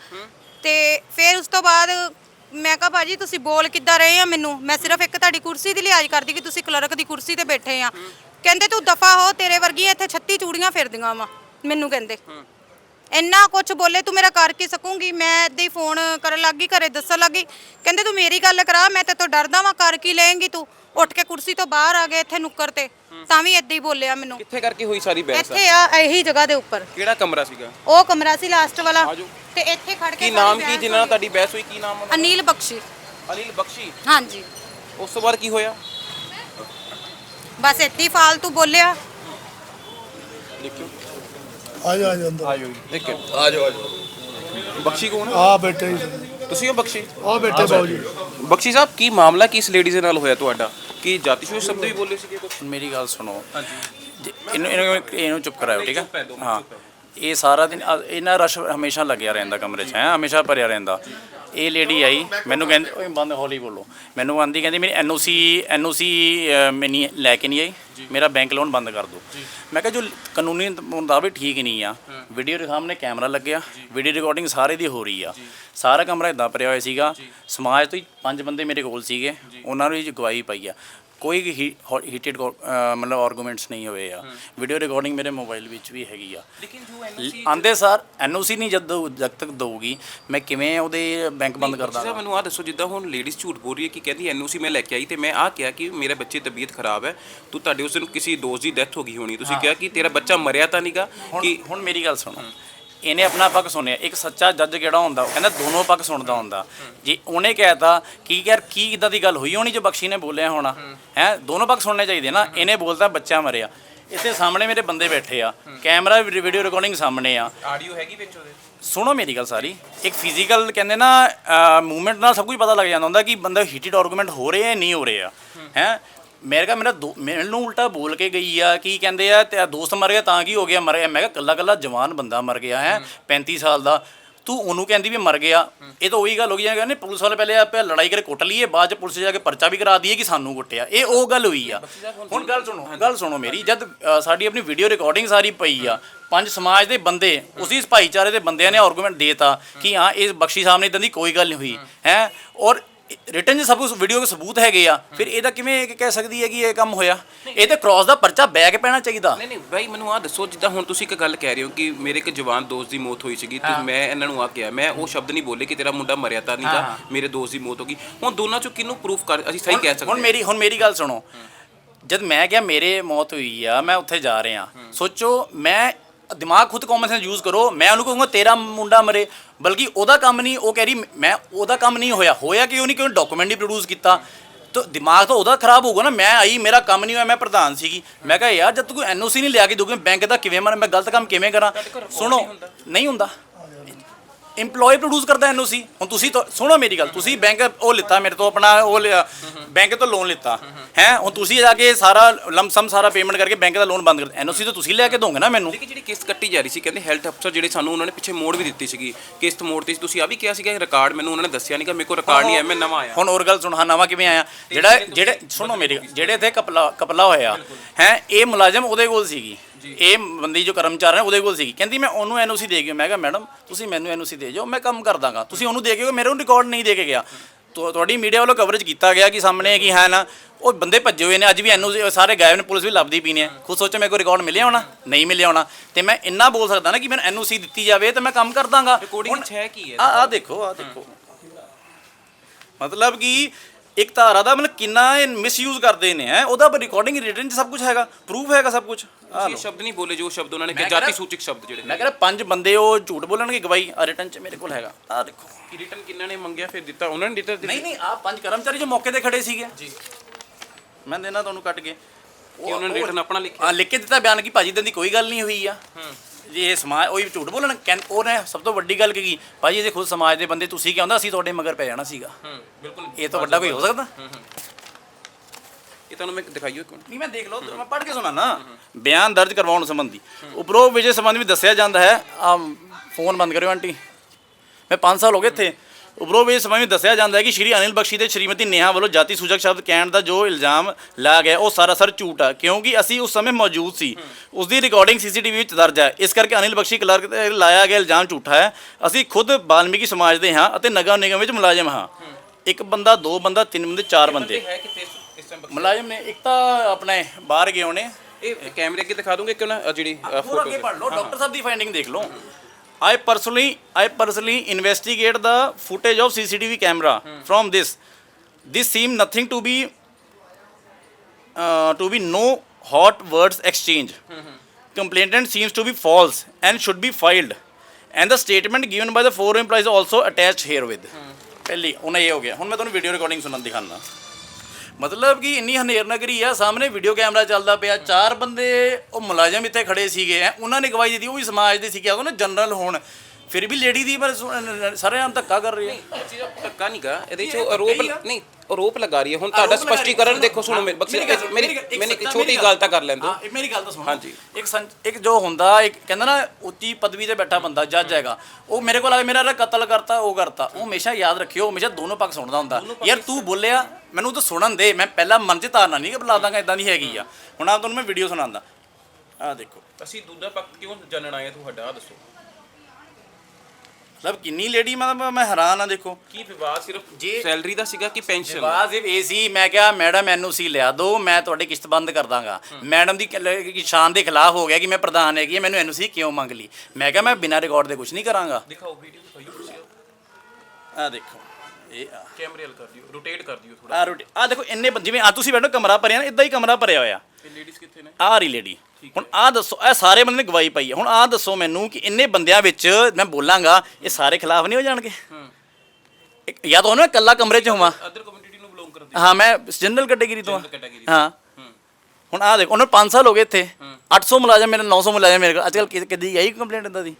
ਤੇ ਫਿਰ ਉਸ ਤੋਂ ਬਾਅਦ ਮੈਂ ਕਿਹਾ ਭਾਜੀ, ਤੁਸੀਂ ਬੋਲ ਕਿੱਦਾਂ ਰਹੇ ਆ ਮੈਨੂੰ? ਮੈਂ ਸਿਰਫ ਇੱਕ ਤੁਹਾਡੀ ਕੁਰਸੀ ਦੀ ਲਿਹਾਜ਼ ਕਰਦੀ ਕਿ ਤੁਸੀਂ ਕਲਰਕ ਦੀ ਕੁਰਸੀ ਤੇ ਬੈਠੇ ਆ। ਕਹਿੰਦੇ ਤੂੰ ਦਫਾ ਹੋ, ਤੇਰੇ ਵਰਗੀਆਂ ਇੱਥੇ 36 ਚੂੜੀਆਂ ਫਿਰਦੀਆਂ ਵਾ, ਮੈਨੂੰ ਕਹਿੰਦੇ। ਇੰਨਾ ਕੁਝ ਬੋਲੇ, ਤੂੰ ਮੇਰਾ ਕਰ ਕੀ ਸਕੂੰਗੀ? ਮੈਂ ਏਦਾਂ ਹੀ ਫੋਨ ਕਰਨ ਲੱਗ ਗਈ, ਘਰੇ ਦੱਸਣ ਲੱਗ ਗਈ। ਕਹਿੰਦੇ ਤੂੰ ਮੇਰੀ ਗੱਲ ਕਰਾ, ਮੈਂ ਤੇ ਤੋਂ ਡਰਦਾ ਵਾਂ, ਕਰ ਕੀ ਲਏਂਗੀ ਤੂੰ? ਉੱਠ ਕੇ ਕੁਰਸੀ ਤੋਂ ਬਾਹਰ ਆ ਗਏ ਇੱਥੇ ਨੁੱਕਰ ਤੇ। ਤਾਂ ਵੀ ਏਦਾਂ ਹੀ ਬੋਲਿਆ ਮੈਨੂੰ। ਕਿੱਥੇ ਕਰਕੇ ਹੋਈ ਸਾਰੀ ਬਹਿਸ? ਇੱਥੇ ਆ ਇਹੀ ਜਗ੍ਹਾ ਦੇ ਉੱਪਰ। ਕਿਹੜਾ ਕਮਰਾ ਸੀਗਾ? ਉਹ ਕਮਰਾ ਸੀ ਲਾਸਟ ਵਾਲਾ। ਆਜੋ। ਤੇ ਇੱਥੇ ਖੜ ਕੇ ਕੀ ਨਾਮ ਕੀ ਜਿਨ੍ਹਾਂ ਨਾਲ। ਤੁਹਾਡੀ ਬਹਿਸ ਹੋਈ? ਕੀ ਨਾਮ ਉਹਨਾਂ ਅਨਿਲ ਬਖਸ਼ੀ। ਦਾ ਅਨਿਲ ਬਖਸ਼ੀ? ਹਾਂਜੀ। ਉਸ ਤੋਂ ਬਾਅਦ ਕੀ ਹੋਇਆ? ਬਸ ਇੱਥੇ ਹੀ ਫਾਲਤੂ ਬੋਲਿਆ। ਦੇਖਿਓ। ਆ ਜਾ ਆ ਜਾ ਅੰਦਰ। ਆਜੋ ਦੇਖਿਓ। ਆਜੋ ਆਜੋ। ਬਖਸ਼ੀ ਕੌਣ ਹੈ ਆ ਬੈਠੇ ਤੁਸੀਂ ਹੋ ਬਖਸ਼ੀ? ਆ ਬੈਠੇ ਬਾਊ ਜੀ। ਬਖਸ਼ੀ ਸਾਹਿਬ ਕੀ ਮਾਮਲਾ ਕਿਸ ਲੇਡੀ ਦੇ ਨਾਲ ਹੋਇਆ ਤੁਹਾਡਾ? ਕੀ ਜਾਤੀਸ਼ੂ ਸ਼ਬਦ ਵੀ ਬੋਲੇ ਸੀਗੇ ਕੁਝ ਮੇਰੀ ਗੱਲ ਸੁਣੋ। ਜੇ ਇਹਨੂੰ ਇਹਨੂੰ ਇਹਨੂੰ ਚੁੱਪ ਕਰਾਓ ਠੀਕ ਹੈ, ਹੈ। ਇਹ ਸਾਰਾ ਦਿਨ ਅ- ਇਹਨਾਂ ਰਸ਼ ਹਮੇਸ਼ਾ ਲੱਗਿਆ ਰਹਿੰਦਾ ਕਮਰੇ 'ਚ ਹੈ? ਹਮੇਸ਼ਾ ਭਰਿਆ ਰਹਿੰਦਾ। ਇਹ ਲੇਡੀ ਆਈ ਮੈਨੂੰ ਕਹਿੰਦੇ ਓਏ ਬੰਦ ਹੌਲੀ ਬੋਲੋ। ਮੈਨੂੰ ਆਂਦੀ ਕਹਿੰਦੀ ਮੇਰੀ ਐਨਓਸੀ ਐਨਓਸੀ ਮੈਨੀ ਲੈ ਕੇ ਨਹੀਂ ਆਈ। ਮੇਰਾ ਬੈਂਕ ਲੋਨ ਬੰਦ ਕਰ ਦਿਓ ਮੈਂ ਕਿਹਾ ਜੋ ਕਾਨੂੰਨੀ ਮੁਤਾਬਿਕ ਠੀਕ ਨਹੀਂ ਆ ਵੀਡੀਓ ਦੇ ਸਾਹਮਣੇ ਕੈਮਰਾ ਲੱਗਿਆ ਵੀਡੀਓ ਰਿਕਾਰਡਿੰਗ ਸਾਰੇ ਦੀ ਹੋ ਰਹੀ ਆ। ਸਾਰਾ ਕਮਰਾ ਇਦਾਂ ਭਰਿਆ ਹੋਇਆ ਸੀਗਾ। ਸਮਾਜ ਤੋਂ ਹੀ ਪੰਜ ਬੰਦੇ ਮੇਰੇ ਕੋਲ ਸੀਗੇ। ਉਹਨਾਂ ਨੂੰ ਵੀ ਗਵਾਹੀ ਪਾਈ ਆ। ਕੋਈ ਹੀਟਡ ਮਤਲਬ ਆਰਗੂਮੈਂਟਸ ਨਹੀਂ ਹੋਏ ਆ। ਵੀਡੀਓ ਰਿਕਾਰਡਿੰਗ ਮੇਰੇ ਮੋਬਾਈਲ ਵਿੱਚ ਵੀ ਹੈਗੀ ਆ। ਲੇਕਿਨ ਜੋ ਐਨਓਸੀ ਆਂਦੇ ਸਰ ਐਨਓਸੀ ਨਹੀਂ ਜਦ ਜਦ ਤੱਕ ਦਊਗੀ ਮੈਂ ਕਿਵੇਂ ਉਹਦੇ ਬੈਂਕ ਬੰਦ ਕਰ ਜਿੱਦਾਂ ਦਾਂਗਾ ਮੈਨੂੰ ਆ ਦੱਸੋ ਜਿੱਦਾਂ ਹੁਣ ਲੇਡੀਜ਼ ਝੂਠ ਬੋਲ ਰਹੀ ਹੈ ਕਿ ਕਹਿੰਦੀ ਐਨਓਸੀ ਮੈਂ ਲੈ ਕੇ ਆਈ ਤੇ ਮੈਂ ਆ ਕਿਹਾ ਕਿ ਮੇਰੇ ਬੱਚੇ ਦੀ ਤਬੀਅਤ ਖਰਾਬ ਹੈ ਤੂੰ ਤੁਹਾਡੇ ਉਸ ਦਿਨ ਕਿਸੇ ਦੋਸਤ ਦੀ ਡੈਥ ਹੋ ਗਈ ਹੋਣੀ। ਤੁਸੀਂ ਕਿਹਾ ਕਿ ਤੇਰਾ ਬੱਚਾ ਮਰਿਆ ਤਾਂ ਨਹੀਂਗਾ ਕਿ ਹੁਣ ਮੇਰੀ ਗੱਲ ਸੁਣੋ। ਇਹਨੇ ਆਪਣਾ ਪੱਖ ਸੁਣਿਆ। ਇੱਕ ਸੱਚਾ ਜੱਜ ਕਿਹੜਾ ਹੁੰਦਾ? ਉਹ ਕਹਿੰਦਾ ਦੋਨੋਂ ਪੱਖ ਸੁਣਦਾ ਹੁੰਦਾ। ਜੇ ਉਹਨੇ ਕਹਿਤਾ ਕੀ ਯਾਰ ਕੀ ਇਦਾਂ ਦੀ ਗੱਲ ਹੋਈ ਹੋਣੀ ਜੋ ਬਖਸ਼ੀ ਨੇ ਬੋਲਿਆ ਹੋਣਾ। ਹੈ ਦੋਨੋਂ ਪੱਖ ਸੁਣਨੇ ਚਾਹੀਦੇ ਨਾ। ਇਹਨੇ ਬੋਲਤਾ ਬੱਚਾ ਮਰਿਆ। ਇੱਥੇ ਸਾਹਮਣੇ ਮੇਰੇ ਬੰਦੇ ਬੈਠੇ ਆ। ਕੈਮਰਾ ਵੀਡੀਓ ਰਿਕਾਰਡਿੰਗ ਸਾਹਮਣੇ ਆ। ਆਡੀਓ ਹੈਗੀ ਵਿੱਚ ਉਹਦੇ? ਸੁਣੋ ਮੇਰੀ ਗੱਲ ਸਾਰੀ। ਇੱਕ ਫਿਜ਼ੀਕਲ ਕਹਿੰਦੇ ਨਾ ਮੂਵਮੈਂਟ ਨਾਲ ਸਭ ਕੁਝ ਪਤਾ ਲੱਗ ਜਾਂਦਾ ਹੁੰਦਾ ਕਿ ਬੰਦਾ ਹੀਟਡ ਆਰਗੂਮੈਂਟ ਹੋ ਰਹੇ ਆ ਨਹੀਂ ਹੋ ਰਹੇ ਆ। ਹੈ? ਮੇਰੇ ਕਾ ਮੇਰਾ ਦੋ- ਮੈਨੂੰ ਉਲਟਾ ਬੋਲ ਕੇ ਗਈ ਆ ਕੀ ਕਹਿੰਦੇ ਆ ਤੇ ਦੋਸਤ ਮਰ ਗਿਆ ਤਾਂ ਕੀ ਹੋ ਗਿਆ ਮਰ ਗਿਆ ਮੈਂ ਕਿਹਾ ਕੱਲਾ ਕੱਲਾ ਜਵਾਨ ਬੰਦਾ ਮਰ ਗਿਆ ਹੈ 35 ਸਾਲ ਦਾ। ਤੂੰ ਉਹਨੂੰ ਕਹਿੰਦੀ ਵੀ ਮਰ ਗਿਆ। ਇਹ ਤਾਂ ਉਹੀ ਗੱਲ ਹੋ ਗਈ ਹੈ ਕਹਿੰਦੇ ਪੁਲਿਸ ਵਾਲੇ ਪਹਿਲੇ ਆਪੇ ਲੜਾਈ ਕਰਕੇ ਕੁੱਟ ਲਈਏ ਬਾਅਦ ਚ ਪੁਲਿਸ ਜਾ ਕੇ ਪਰਚਾ ਵੀ ਕਰਾ ਦਈਏ ਕਿ ਸਾਨੂੰ ਕੁੱਟਿਆ। ਇਹ ਉਹ ਗੱਲ ਹੋਈ ਆ। ਹੁਣ ਗੱਲ ਸੁਣੋ ਗੱਲ ਸੁਣੋ ਮੇਰੀ ਜਦ ਅ, ਸਾਡੀ ਆਪਣੀ ਵੀਡੀਓ ਰਿਕਾਰਡਿੰਗ ਸਾਰੀ ਪਈ ਆ ਪੰਜ ਸਮਾਜ ਦੇ ਬੰਦੇ ਉਸੇ ਭਾਈਚਾਰੇ ਦੇ ਬੰਦਿਆਂ ਨੇ ਆਰਗੂਮੈਂਟ ਦੇਤਾ ਕਿ ਹਾਂ ਇਸ ਬਖਸ਼ੀ ਸਾਹਿਬ ਨੇ ਇਦਾਂ ਦੀ ਕੋਈ ਗੱਲ ਨਹੀਂ ਹੋਈ ਹੈ? ਔਰ ਰਿਟਨ 'ਚ ਸਭ ਕੁਝ ਵੀਡੀਓ ਦੇ ਸਬੂਤ ਹੈਗੇ ਆ। ਫਿਰ ਇਹਦਾ ਕਿਵੇਂ ਇਹ ਕਹਿ ਸਕਦੀ ਹੈ ਕਿ ਇਹ ਕੰਮ ਹੋਇਆ? ਇਹ ਤੇ ਕ੍ਰਾਸ ਦਾ ਪਰਚਾ ਬੈਕ ਪੈਣਾ ਚਾਹੀਦਾ। ਨਹੀਂ ਨਹੀਂ ਭਾਈ ਮੈਨੂੰ ਆ ਦੱਸੋ ਜਿੱਦਾਂ ਹੁਣ ਤੁਸੀਂ ਇੱਕ ਗੱਲ ਕਹਿ ਰਹੇ ਹੋ ਕਿ ਮੇਰੇ ਇੱਕ ਜਵਾਨ ਦੋਸਤ ਦੀ ਮੌਤ ਹੋਈ ਸੀਗੀ ਤੇ ਮੈਂ ਇਹਨਾਂ ਨੂੰ ਆ ਕਿਹਾ ਮੈਂ ਉਹ ਸ਼ਬਦ ਨਹੀਂ ਬੋਲੇ ਕਿ ਤੇਰਾ ਮੁੰਡਾ ਮਰਿਆ ਤਾਂ ਨਹੀਂਗਾ ਮੇਰੇ ਦੋਸਤ ਦੀ ਮੌਤ ਹੋ ਗਈ। ਹੁਣ ਦੋਨਾਂ ਚੋਂ ਕਿਹਨੂੰ ਪ੍ਰੂਫ ਕਰ ਅਸੀਂ ਸਹੀ ਕਹਿ ਸਕਦੇ ਹੁਣ ਮੇਰੀ ਹੁਣ ਮੇਰੀ ਗੱਲ ਸੁਣੋ। ਜਦ ਮੈਂ ਕਿਹਾ ਮੇਰੇ ਮੌਤ ਹੋਈ ਆ ਮੈਂ ਉੱਥੇ ਜਾ ਰਿਹਾ। ਸੋਚੋ ਮੈਂ ਦਿਮਾਗ ਖੁਦ ਕਾਮਨ ਸੈਂਸ ਯੂਜ਼ ਕਰੋ। ਮੈਂ ਉਹਨੂੰ ਕਹੂੰਗਾ ਤੇਰਾ ਮੁੰਡਾ ਮਰੇ। ਬਲਕਿ ਉਹਦਾ ਕੰਮ ਨਹੀਂ ਉਹ ਕਹਿ ਰਹੀ ਮੈਂ ਉਹਦਾ ਕੰਮ ਨਹੀਂ ਹੋਇਆ। ਹੋਇਆ ਕਿਉਂ ਨਹੀਂ? ਕਿਉਂ ਡਾਕੂਮੈਂਟ ਨਹੀਂ ਪ੍ਰੋਡਿਊਸ ਕੀਤਾ? ਤਾਂ ਦਿਮਾਗ ਤਾਂ ਉਹਦਾ ਖਰਾਬ ਹੋਊਗਾ ਨਾ। ਮੈਂ ਆਈ ਮੇਰਾ ਕੰਮ ਨਹੀਂ ਹੋਇਆ ਮੈਂ ਪ੍ਰਧਾਨ ਸੀਗੀ। ਮੈਂ ਕਿਹਾ ਯਾਰ ਜਦ ਤੂੰ ਐਨਓਸੀ ਨਹੀਂ ਲਿਆ ਕੇ ਦੋਗੇ ਬੈਂਕ ਦਾ ਕਿਵੇਂ ਮਰ? ਮੈਂ ਗਲਤ ਕੰਮ ਕਿਵੇਂ ਕਰਾਂ? ਸੁਣੋ ਨਹੀਂ ਹੁੰਦਾ। EMPLOYE ਪ੍ਰੋਡਿਊਸ ਕਰਦਾ ਐਨਓਸੀ ਹੁਣ ਤੁਸੀਂ ਤਾਂ- ਸੁਣੋ ਮੇਰੀ ਗੱਲ। ਤੁਸੀਂ ਬੈਂਕ ਉਹ ਲਿੱਤਾ ਮੇਰੇ ਤੋਂ ਆਪਣਾ ਉਹ ਲਿਆ। ਬੈਂਕ ਤੋਂ ਲੋਨ ਲਿੱਤਾ। ਹੈ? ਹੁਣ ਤੁਸੀਂ ਜਾ ਕੇ ਸਾਰਾ ਲੰਮਸਮ ਸਾਰਾ ਪੇਮੈਂਟ ਕਰਕੇ ਬੈਂਕ ਦਾ ਲੋਨ ਬੰਦ ਕਰ ਐਨਓਸੀ ਤਾਂ ਤੁਸੀਂ ਲੈ ਕੇ ਦੋਗੇ ਨਾ ਮੈਨੂੰ। ਲੇਕਿਨ ਜਿਹੜੀ ਕਿਸ਼ਤ ਕੱਟੀ ਜਾ ਰਹੀ ਸੀ ਕਹਿੰਦੇ ਹੈਲਥ ਅਫਸਰ ਜਿਹੜੇ ਸਾਨੂੰ ਉਹਨਾਂ ਨੇ ਪਿੱਛੇ ਮੋੜ ਵੀ ਦਿੱਤੀ ਸੀਗੀ। ਕਿਸ਼ਤ ਮੋੜਤੀ ਸੀ ਤੁਸੀਂ ਆ ਵੀ ਕਿਹਾ ਸੀਗਾ ਰਿਕਾਰਡ ਮੈਨੂੰ ਉਹਨਾਂ ਨੇ ਦੱਸਿਆ ਨਹੀਂਗਾ ਮੇਰੇ ਕੋਲ ਰਿਕਾਰਡ ਨਹੀਂ ਹੈ ਮੈਂ ਨਵਾਂ ਆਇਆ। ਹੁਣ ਹੋਰ ਗੱਲ ਸੁਣ ਨਵਾਂ ਕਿਵੇਂ ਆਇਆ? ਜਿਹੜਾ ਜਿਹੜੇ ਸੁਣੋ ਮੇਰੀ ਜਿਹੜੇ ਇੱਥੇ ਕਪਲਾ ਕਪਲਾ ਹੋਇਆ ਹੈ ਇਹ ਮੁਲਾਜ਼ਮ ਉਹਦੇ ਕੋਲ ਸੀਗੀ। ਇਹ ਬੰਦੀ ਜੋ ਕਰਮਚਾਰ ਹੈ ਉਹਦੇ ਕੋਲ ਸੀਗੀ। ਕਹਿੰਦੀ ਮੈਂ ਉਹਨੂੰ ਐਨਓਸੀ ਦੇ ਗਿਆ। ਮੈਂ ਕਿਹਾ ਮੈਡਮ ਤੁਸੀਂ ਮੈਨੂੰ ਐਨਓਸੀ ਦੇ ਜਾਓ ਮੈਂ ਕੰਮ ਕਰ ਦਾਂਗਾ ਤੁਸੀਂ ਉਹਨੂੰ ਦੇ ਕੇ ਗਏ, ਮੇਰੇ ਨੂੰ ਰਿਕਾਰਡ ਨਹੀਂ ਦੇ ਕੇ ਗਿਆ। ਤੁ- ਤੁਹਾਡੀ ਮੀਡੀਆ ਵੱਲੋਂ ਕਵਰੇਜ ਕੀਤਾ ਗਿਆ ਕਿ ਸਾਹਮਣੇ ਕੀ ਹੈ ਨਾ ਉਹ ਬੰਦੇ ਭੱਜੇ ਹੋਏ ਨੇ ਅੱਜ ਵੀ ਐਨਓਸੀ ਸਾਰੇ ਗਾਇਬ ਨੇ ਪੁਲਿਸ ਵੀ ਲੱਭਦੀ ਪਈ ਨੇ। ਖੁਦ ਸੋਚੋ ਮੇਰੇ ਕੋਲ ਰਿਕਾਰਡ ਮਿਲਿਆ ਹੋਣਾ? ਨਹੀਂ ਮਿਲਿਆ ਹੋਣਾ। ਤੇ ਮੈਂ ਇੰਨਾ ਬੋਲ ਸਕਦਾ ਨਾ ਕਿ ਮੈਨੂੰ ਐਨਓਸੀ ਦਿੱਤੀ ਜਾਵੇ ਤੇ ਮੈਂ ਕੰਮ ਕਰ ਦਾਂਗਾ Recording ਵਿੱਚ ਹੈ ਕੀ ਹੈ? ਆ ਆ ਦੇਖੋ ਆ ਦੇਖੋ। ਮਤਲਬ ਕਿ ਇੱਕ ਧਾਰਾ ਦਾ ਮਤਲਬ ਕਿੰਨਾ ਇਹ ਮਿਸਯੂਜ਼ ਕਰਦੇ ਨੇ ਹੈ? ਉਹਦਾ ਰਿਕਾਰਡਿੰਗ ਰਿਟਨ ਚ ਸਭ ਕੁਝ ਹੈਗਾ। ਪ੍ਰੂਫ ਹੈਗਾ ਸਭ ਕੁਝ ਤੁਸੀਂ ਇਹ ਸ਼ਬਦ ਨਹੀਂ ਬੋਲੇ ਜੋ ਸ਼ਬਦ ਉਹਨਾਂ ਨੇ ਕਿਹਾ ਜਾਤੀ ਸੂਚਕ ਸ਼ਬਦ ਜਿਹੜੇ ਮੈਂ ਕਹਿੰਦਾ ਪੰਜ ਬੰਦੇ ਉਹ ਝੂਠ ਬੋਲਣਗੇ ਗਵਾਹੀ ਆ ਰਿਟਨ ਚ ਮੇਰੇ ਕੋਲ ਹੈਗਾ। ਆ ਦੇਖੋ। ਕੀ ਰਿਟਰਨ ਕਿੰਨਾਂ ਨੇ ਮੰਗਿਆ ਫਿਰ ਦਿੱਤਾ ਉਹਨਾਂ ਨੇ ਦਿੱਤਾ ਨਹੀਂ ਨਹੀਂ ਆ ਪੰਜ ਕਰਮਚਾਰੀ ਜੋ ਮੌਕੇ ਤੇ ਖੜੇ ਸੀਗੇ। ਜੀ। ਮੈਂ ਦੇਣਾ ਤੁਹਾਨੂੰ ਕੱਟ ਕੇ ਕਿ ਉਹਨਾਂ ਨੇ ਰਿਟਰਨ ਆਪਣਾ ਲਿਖਿਆ ਆ ਲਿਖ ਕੇ ਦਿੱਤਾ ਬਿਆਨ ਕਿ ਭਾਜੀ ਇਦਾਂ ਦੀ ਕੋਈ ਗੱਲ ਨਹੀਂ ਹੋਈ ਆ। ਜੇ ਇਹ ਸਮਾਜ ਉਹ ਝੂਠ ਬੋਲਣ ਉਹਨੇ ਸਭ ਤੋਂ ਵੱਡੀ ਗੱਲ ਕੀ ਭਾਜੀ ਇਹ ਖੁਦ ਸਮਾਜ ਦੇ ਬੰਦੇ ਤੁਸੀਂ ਕਿਹਾ ਹੁੰਦਾ ਅਸੀਂ ਤੁਹਾਡੇ ਮਗਰ ਪੈ ਜਾਣਾ ਸੀਗਾ। ਹੂੰ ਬਿਲਕੁਲ। ਇਹ ਤੋਂ ਵੱਡਾ ਕੋਈ ਹੋ ਸਕਦਾ? ਇਹ ਤੁਹਾਨੂੰ ਮੈਂ ਦਿਖਾਈਓ ਇੱਕ ਮਿੰਟ। ਨਹੀਂ ਮੈਂ ਦੇਖ ਲਓ ਮੈਂ ਪੜ੍ਹ ਕੇ ਸੁਣਾਣਾ ਬਿਆਨ ਦਰਜ ਕਰਵਾਉਣ ਸੰਬੰਧੀ। ਉਪਰੋਂ ਵਿਜੇ ਸੰਬੰਧ ਵੀ ਦੱਸਿਆ ਜਾਂਦਾ ਹੈ। ਆ ਫੋਨ ਬੰਦ ਕਰਿਓ ਆਂਟੀ। ਮੈਂ 5 ਸਾਲ ਹੋ ਗਏ ਇੱਥੇ। ਉਪਰੋਂ ਵਿਜੇ ਸੰਬੰਧ ਵੀ ਦੱਸਿਆ ਜਾਂਦਾ ਹੈ ਕਿ ਸ਼੍ਰੀ ਅਨਿਲ ਬਖਸ਼ੀ ਤੇ ਸ਼੍ਰੀਮਤੀ ਨੇਹਾ ਵੱਲੋਂ ਜਾਤੀ ਸੂਚਕ ਸ਼ਬਦ ਕਹਿਣ ਦਾ ਜੋ ਇਲਜ਼ਾਮ ਲਾਇਆ ਗਿਆ ਉਹ ਸਰਾਸਰ ਝੂਠ ਆ ਕਿਉਂਕਿ ਅਸੀਂ ਉਸ ਸਮੇਂ ਮੌਜੂਦ ਸੀ। ਉਸ ਦੀ ਰਿਕਾਰਡਿੰਗ ਸੀਸੀਟੀਵੀ ਵਿੱਚ ਦਰਜ ਹੈ। ਇਸ ਕਰਕੇ ਅਨਿਲ ਬਖਸ਼ੀ ਕਲਰਕ ਤੇ ਲਾਇਆ ਗਿਆ ਇਲਜ਼ਾਮ ਝੂਠਾ ਹੈ। ਅਸੀਂ ਖੁਦ ਬਾਲਮੀਕੀ ਸਮਾਜ ਦੇ ਹਾਂ ਅਤੇ ਨਗਰ ਨਿਗਮ ਵਿੱਚ ਮੁਲਾਜ਼ਮ ਹਾਂ। ਇੱਕ ਬੰਦਾ ਦੋ ਬੰਦਾ ਤਿੰਨ ਬੰਦੇ ਚਾਰ ਬੰਦੇ। ਹੈ ਕਿਤੇ? ਟਾਈਮ ਮੁਲਾਜ਼ਮ ਨੇ ਇੱਕ ਤਾਂ ਆਪਣੇ ਬਾਹਰ ਗਏ ਹੋਣੇ ਇਹ ਕੈਮਰੇ ਅੱਗੇ ਦਿਖਾ ਦੋਗੇ ਕਿਉਂ ਨਾ ਆਹ ਜਿਹੜੀ ਪੂਰਾ ਫੋਟੋ ਅੱਗੇ ਪੜ੍ਹ ਲਓ ਡਾਕਟਰ ਸਾਹਿਬ ਦੀ ਫਾਈਂਡਿੰਗ ਦੇਖ ਲਓ personally I personally investigate the footage of CCTV camera from this. This seem nothing to be uh, to be no hot words exchange. Complainant seems to be false and should be filed. And the statement given by the four employees also attached herewith. ਪਹਿਲੀ ਹੁਣ ਇਹ ਹੋ ਗਿਆ ਹੁਣ ਮੈਂ ਤੁਹਾਨੂੰ ਵੀਡੀਓ ਰਿਕਾਰਡਿੰਗ ਸੁਣਨ ਦਿਖਾਣਾ ਮਤਲਬ ਕਿ ਇੰਨੀ ਹਨੇਰ ਨਗਰੀ ਆ ਸਾਹਮਣੇ ਵੀਡੀਓ ਕੈਮਰਾ ਚੱਲਦਾ ਪਿਆ ਚਾਰ ਬੰਦੇ ਉਹ ਮੁਲਾਜ਼ਮ ਇੱਥੇ ਖੜੇ ਸੀਗੇ ਉਹਨਾਂ ਨੇ ਗਵਾਹੀ ਦਿੱਤੀ ਉਹ ਵੀ ਸਮਾਜ ਦੇ ਸੀਗੇ ਉਹ ਨਾ ਜਨਰਲ ਹੋਣ। ਫਿਰ ਵੀ ਲੇਡੀ ਦੀ ਪਰ ਸਾਰੇ ਆਂ ਧੱਕਾ ਕਰ ਰਹੀ ਹੈ ਧੱਕਾ ਨਹੀਂਗਾ ਇਹਦੇ ਚ ਆਰੋਪ ਧੱਕਾ। ਨਹੀਂ ਆਰੋਪ ਲਗਾ ਰਹੀ ਹੈ ਹੁਣ ਤੁਹਾਡਾ। ਸਪਸ਼ਟੀਕਰਨ ਦੇਖੋ ਸੁਣੋ ਮੇਰੀ ਬਖਸ਼ੀ ਮੇਰੀ ਮੈਨੇ ਇੱਕ ਛੋਟੀ ਗੱਲ ਤਾਂ ਕਰ ਲੈਣ ਦਿਓ ਹਾਂ, ਮੇਰੀ ਗੱਲ ਤਾਂ ਸੁਣੋ। ਹਾਂਜੀ। ਇੱਕ ਇੱਕ ਜੋ ਹੁੰਦਾ ਇੱਕ ਕਹਿੰਦਾ ਨਾ ਉੱਚੀ ਪਦਵੀ ਤੇ ਬੈਠਾ ਬੰਦਾ ਜੱਜ ਹੈਗਾ। ਉਹ ਮੇਰੇ ਕੋਲ ਆ ਕੇ ਮੇਰਾ ਕਤਲ ਕਰਤਾ ਉਹ ਕਰਤਾ। ਉਹ ਹਮੇਸ਼ਾ ਯਾਦ ਰੱਖਿਓ ਹਮੇਸ਼ਾ ਦੋਨੋਂ ਪੱਖ ਸੁਣਦਾ ਹੁੰਦਾ। ਯਾਰ ਤੂੰ ਬੋਲਿਆ ਮੈਨੂੰ ਤਾਂ ਸੁਣਨ ਦੇ ਮੈਂ ਪਹਿਲਾਂ ਮਨ ਚ ਧਾਰਨਾ ਨਹੀਂ ਕਿ ਬੁਲਾ ਦਾਂਗਾ ਇਦਾਂ ਦੀ ਹੈਗੀ ਆ। ਹੁਣ ਆ ਤੁਹਾਨੂੰ ਮੈਂ ਵੀਡੀਓ ਸੁਣਾਉਂਦਾ। ਆ ਦੇਖੋ। ਅਸੀਂ ਦੂਜਾ ਪੱਖ ਕਿਉਂ ਜਾਣਨ ਆਏ ਤੁਹਾਡਾ? ਆਹ ਦੱਸੋ। ਮਤਲਬ ਕਿੰਨੀ ਲੇਡੀ ਮਤਲਬ ਮੈਂ ਹੈਰਾਨ ਆ ਦੇਖੋ। ਕੀ ਵਿਵਾਦ ਸਿਰਫ ਜੇ- ਸੈਲਰੀ ਦਾ ਸੀਗਾ ਕਿ ਪੈਨਸ਼ਨ ਬਾਅਦ ਇਹ ਸੀ ਮੈਂ ਕਿਹਾ ਮੈਡਮ ਐਨਓਸੀ ਲਿਆ ਦਿਓ ਮੈਂ ਤੁਹਾਡੀ ਕਿਸ਼ਤ ਬੰਦ ਕਰ ਦਾਂਗਾ। ਮੈਡਮ ਦੀ ਕਿ ਸ਼ਾਨ ਦੇ ਖਿਲਾਫ ਹੋ ਗਿਆ ਕਿ ਮੈਂ ਪ੍ਰਧਾਨ ਹੈਗੀ ਹਾਂ, ਮੈਨੂੰ ਐਨਓਸੀ ਕਿਉਂ ਮੰਗ ਲਈ? ਮੈਂ ਕਿਹਾ ਮੈਂ ਬਿਨਾਂ ਰਿਕਾਰਡ ਦੇ ਕੁਝ ਨਹੀਂ ਕਰਾਂਗਾ। ਦਿਖਾਓ ਵੀਡੀਓ ਦਿਖਾਈਓ ਤੁਸੀਂ ਆ ਦੇਖੋ। ਇਹ ਆ। ਕੈਮਰੇ ਵੱਲ ਕਰ ਦਿਓ ਰੋਟੇਟ ਕਰ ਦਿਓ ਥੋੜਾ ਆ ਰੋਟੀ ਆ ਦੇਖੋ ਇੰਨੇ ਬੰ- ਜਿਵੇਂ ਆ ਤੁਸੀਂ ਬੈਠੋ ਕਮਰਾ ਭਰਿਆ ਨਾ ਇਦਾਂ ਹੀ ਕਮਰਾ ਭਰਿਆ ਹੋਇਆ। ਇਹ ਲੇਡੀਜ਼ ਕਿੱਥੇ ਨੇ? ਆ ਰਹੀ ਲੇਡੀ ਹੁਣ ਆ ਦੱਸੋ ਇਹ ਸਾਰੇ ਬੰਦੇ ਨੇ ਗਵਾਹੀ ਪਾਈ ਹੈ। ਹੁਣ ਆ ਦੱਸੋ ਮੈਨੂੰ ਕਿ ਇੰਨੇ ਬੰਦਿਆਂ ਵਿੱਚ ਮੈਂ ਬੋਲਾਂਗਾ ਇਹ ਸਾਰੇ ਖਿਲਾਫ ਨਹੀਂ ਹੋ ਜਾਣਗੇ? ਇੱਕ- ਜਾਂ ਤਾਂ ਉਹਨਾਂ ਇਕੱਲਾ ਕਮਰੇ 'ਚ ਹੋਵਾਂ। ਅਦਰ ਕਮਿਊਨਿਟੀ ਨੂੰ ਬਿਲੋਂਗ ਕਰਦੇ। ਹਾਂ ਮੈਂ ਜਨਰਲ ਕੈਟਾਗਰੀ ਤੋਂ General category ਹਾਂ। ਹੁਣ ਆ ਦੇਖੋ ਉਹਨਾਂ 5 ਸਾਲ ਹੋ ਗਏ ਇੱਥੇ। 800 ਮੁਲਾਜ਼ਮ ਮੇਰੇ 900 ਮੁਲਾਜ਼ਮ ਮੇਰੇ ਕੋਲ। ਅੱਜ ਕੱਲ ਕਿਦੀ ਆਈ ਕੰਪਲੇਂਟ ਇਦਾਂ ਦੀ?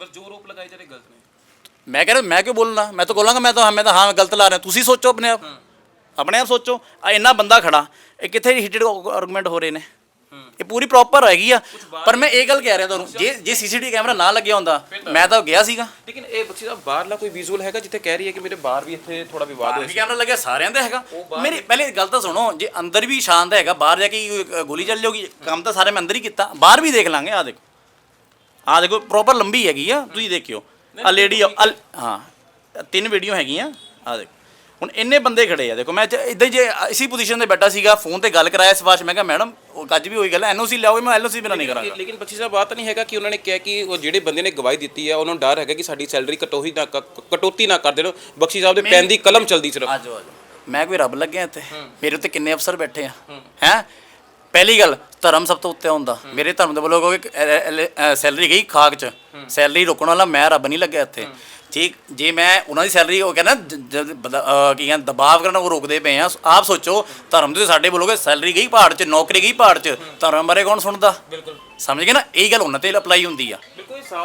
ਬਸ ਜੋ ਰੋਪ ਲਗਾਏ ਜਾ ਰਹੇ ਗਲਤ ਨੇ। ਮੈਂ ਕਹਿ ਰਿਹਾ ਮੈਂ ਕਿਉਂ ਬੋਲਣਾ? ਮੈਂ ਤਾਂ ਬੋਲਾਂਗਾ ਮੈਂ ਤਾਂ ਮੈਂ ਤਾਂ ਹਾਂ ਗਲਤ ਲਾ ਰਿਹਾ। ਤੁਸੀਂ ਸੋਚੋ ਆਪਣੇ ਆਪ। ਆਪਣੇ ਆਪ ਸੋਚੋ। ਆ ਇੰਨਾ ਬੰਦਾ ਖੜਾ ਇਹ ਕਿੱਥੇ ਹੀਟਡ ਆਰਗੂਮੈਂਟ ਹੋ ਰਹੇ ਨੇ? ਇਹ ਪੂਰੀ ਪ੍ਰੋਪਰ ਹੈਗੀ ਆ। ਪਰ ਮੈਂ ਇਹ ਗੱਲ ਕਹਿ ਰਿਹਾ ਤੁਹਾਨੂੰ ਜੇ ਜੇ ਸੀਸੀਟੀਵੀ ਕੈਮਰਾ ਨਾ ਲੱਗਿਆ ਹੁੰਦਾ ਮੈਂ ਤਾਂ ਗਿਆ ਸੀਗਾ। ਲੇਕਿਨ ਇਹ ਬਖਸ਼ੀ ਦਾ ਬਾਹਰਲਾ ਕੋਈ ਵਿਜ਼ੂਅਲ ਹੈਗਾ ਜਿੱਥੇ ਕਹਿ ਰਹੀ ਹੈ ਕਿ ਮੇਰੇ ਬਾਹਰ ਵੀ ਇੱਥੇ ਥੋੜਾ ਵਿਵਾਦ ਹੋਇਆ ਵੀ ਕੈਮਰਾ ਲੱਗਿਆ ਸਾਰਿਆਂ ਦਾ ਹੈਗਾ। ਮੇਰੀ ਪਹਿਲੇ ਗੱਲ ਤਾਂ ਸੁਣੋ ਜੇ ਅੰਦਰ ਵੀ ਸ਼ਾਂਤ ਹੈਗਾ ਬਾਹਰ ਜਾ ਕੇ ਗੋਲੀ ਚੱਲ ਜਾਊਗੀ ਕੰਮ ਤਾਂ ਸਾਰੇ ਮੈਂ ਅੰਦਰ ਹੀ ਕੀਤਾ। ਬਾਹਰ ਵੀ ਦੇਖ ਲਾਂਗੇ ਆ ਦੇਖੋ। ਆ ਦੇਖੋ ਪ੍ਰੋਪਰ ਲੰਬੀ ਹੈਗੀ ਆ ਤੁਸੀਂ ਦੇਖਿਓ। ਆ ਲੇਡੀ ਹਾਂ ਤਿੰਨ ਵੀਡੀਓ ਹੈਗੀਆਂ ਆ ਦੇਖੋ। ਹੁਣ ਇੰਨੇ ਬੰਦੇ ਖੜੇ ਆ ਦੇਖੋ ਮੈਂ ਇਦਾਂ ਜੇ ਇਸੀ ਪੋਜੀਸ਼ਨ ਤੇ ਬੈਠਾ ਸੀਗਾ ਫੋਨ ਤੇ ਗੱਲ ਕਰਾਇਆ ਇਸ ਵਾਰ ਮੈਂ ਕਿਹਾ ਮੈਡਮ ਉਹ ਅੱਜ ਵੀ ਹੋਈ ਗੱਲ ਐਨਓਸੀ ਲਿਆਓਗੇ ਮੈਂ ਐਨਓਸੀ ਬਿਨਾਂ ਨਹੀਂ ਕਰਾਂਗਾ। ਲੇਕਿਨ ਬਖਸ਼ੀ ਸਾਹਿਬ ਬਾਤ ਨਹੀਂ ਹੈਗਾ ਕਿ ਉਹਨਾਂ ਨੇ ਕਿਹਾ ਕਿ ਉਹ ਜਿਹੜੇ ਬੰਦੇ ਨੇ ਗਵਾਹੀ ਦਿੱਤੀ ਹੈ ਉਹਨਾਂ ਨੂੰ ਡਰ ਹੈਗਾ ਕਿ ਸਾਡੀ ਸੈਲਰੀ ਕਟੋਹੀ ਨਾ ਕਟੌਤੀ ਨਾ ਕਰ ਦੇਣ ਬਖਸ਼ੀ ਸਾਹਿਬ ਦੇ ਪੈਨ ਦੀ ਕਲਮ ਚਲਦੀ ਸਿਰਫ। ਆਜੋ ਆਜੋ। ਮੈਂ ਕੋਈ ਰੱਬ ਲੱਗਿਆ ਇੱਥੇ? ਮੇਰੇ ਉੱਤੇ ਕਿੰਨੇ ਅਫਸਰ ਬੈਠੇ ਆ? ਹੈ? ਪਹਿਲੀ ਗੱਲ ਧਰਮ ਸਭ ਤੋਂ ਉੱਤੇ ਹੁੰਦਾ ਮੇਰੇ ਧਰਮ ਦੇ ਵੱਲੋਂ ਕਹੋਗੇ ਸੈਲਰੀ ਗਈ ਖਾਕ ਚ। ਸੈਲਰੀ ਰੋਕਣ ਵਾਲਾ ਮੈਂ ਰੱਬ ਨਹੀਂ ਲੱਗਿਆ ਇੱਥੇ। ਠੀਕ ਜੇ ਮੈਂ ਉਹਨਾਂ ਦੀ ਸੈਲਰੀ ਉਹ ਕਹਿੰਦਾ ਕੀ ਕਹਿੰਦਾ ਦਬਾਅ ਕਰਨ ਉਹ ਰੋਕਦੇ ਪਏ ਆ। ਆਪ ਸੋਚੋ ਧਰਮ ਦੇ ਸਾਡੇ ਬੋਲੋਗੇ ਸੈਲਰੀ ਗਈ ਪਹਾੜ ਚ ਨੌਕਰੀ ਗਈ ਪਹਾੜ ਚ ਧਰਮ ਬਾਰੇ ਕੌਣ ਸੁਣਦਾ? ਬਿਲਕੁਲ। ਸਮਝ ਗਏ ਨਾ? ਇਹ ਗੱਲ ਉਹਨਾਂ ਤੇ ਅਪਲਾਈ ਹੁੰਦੀ ਆ।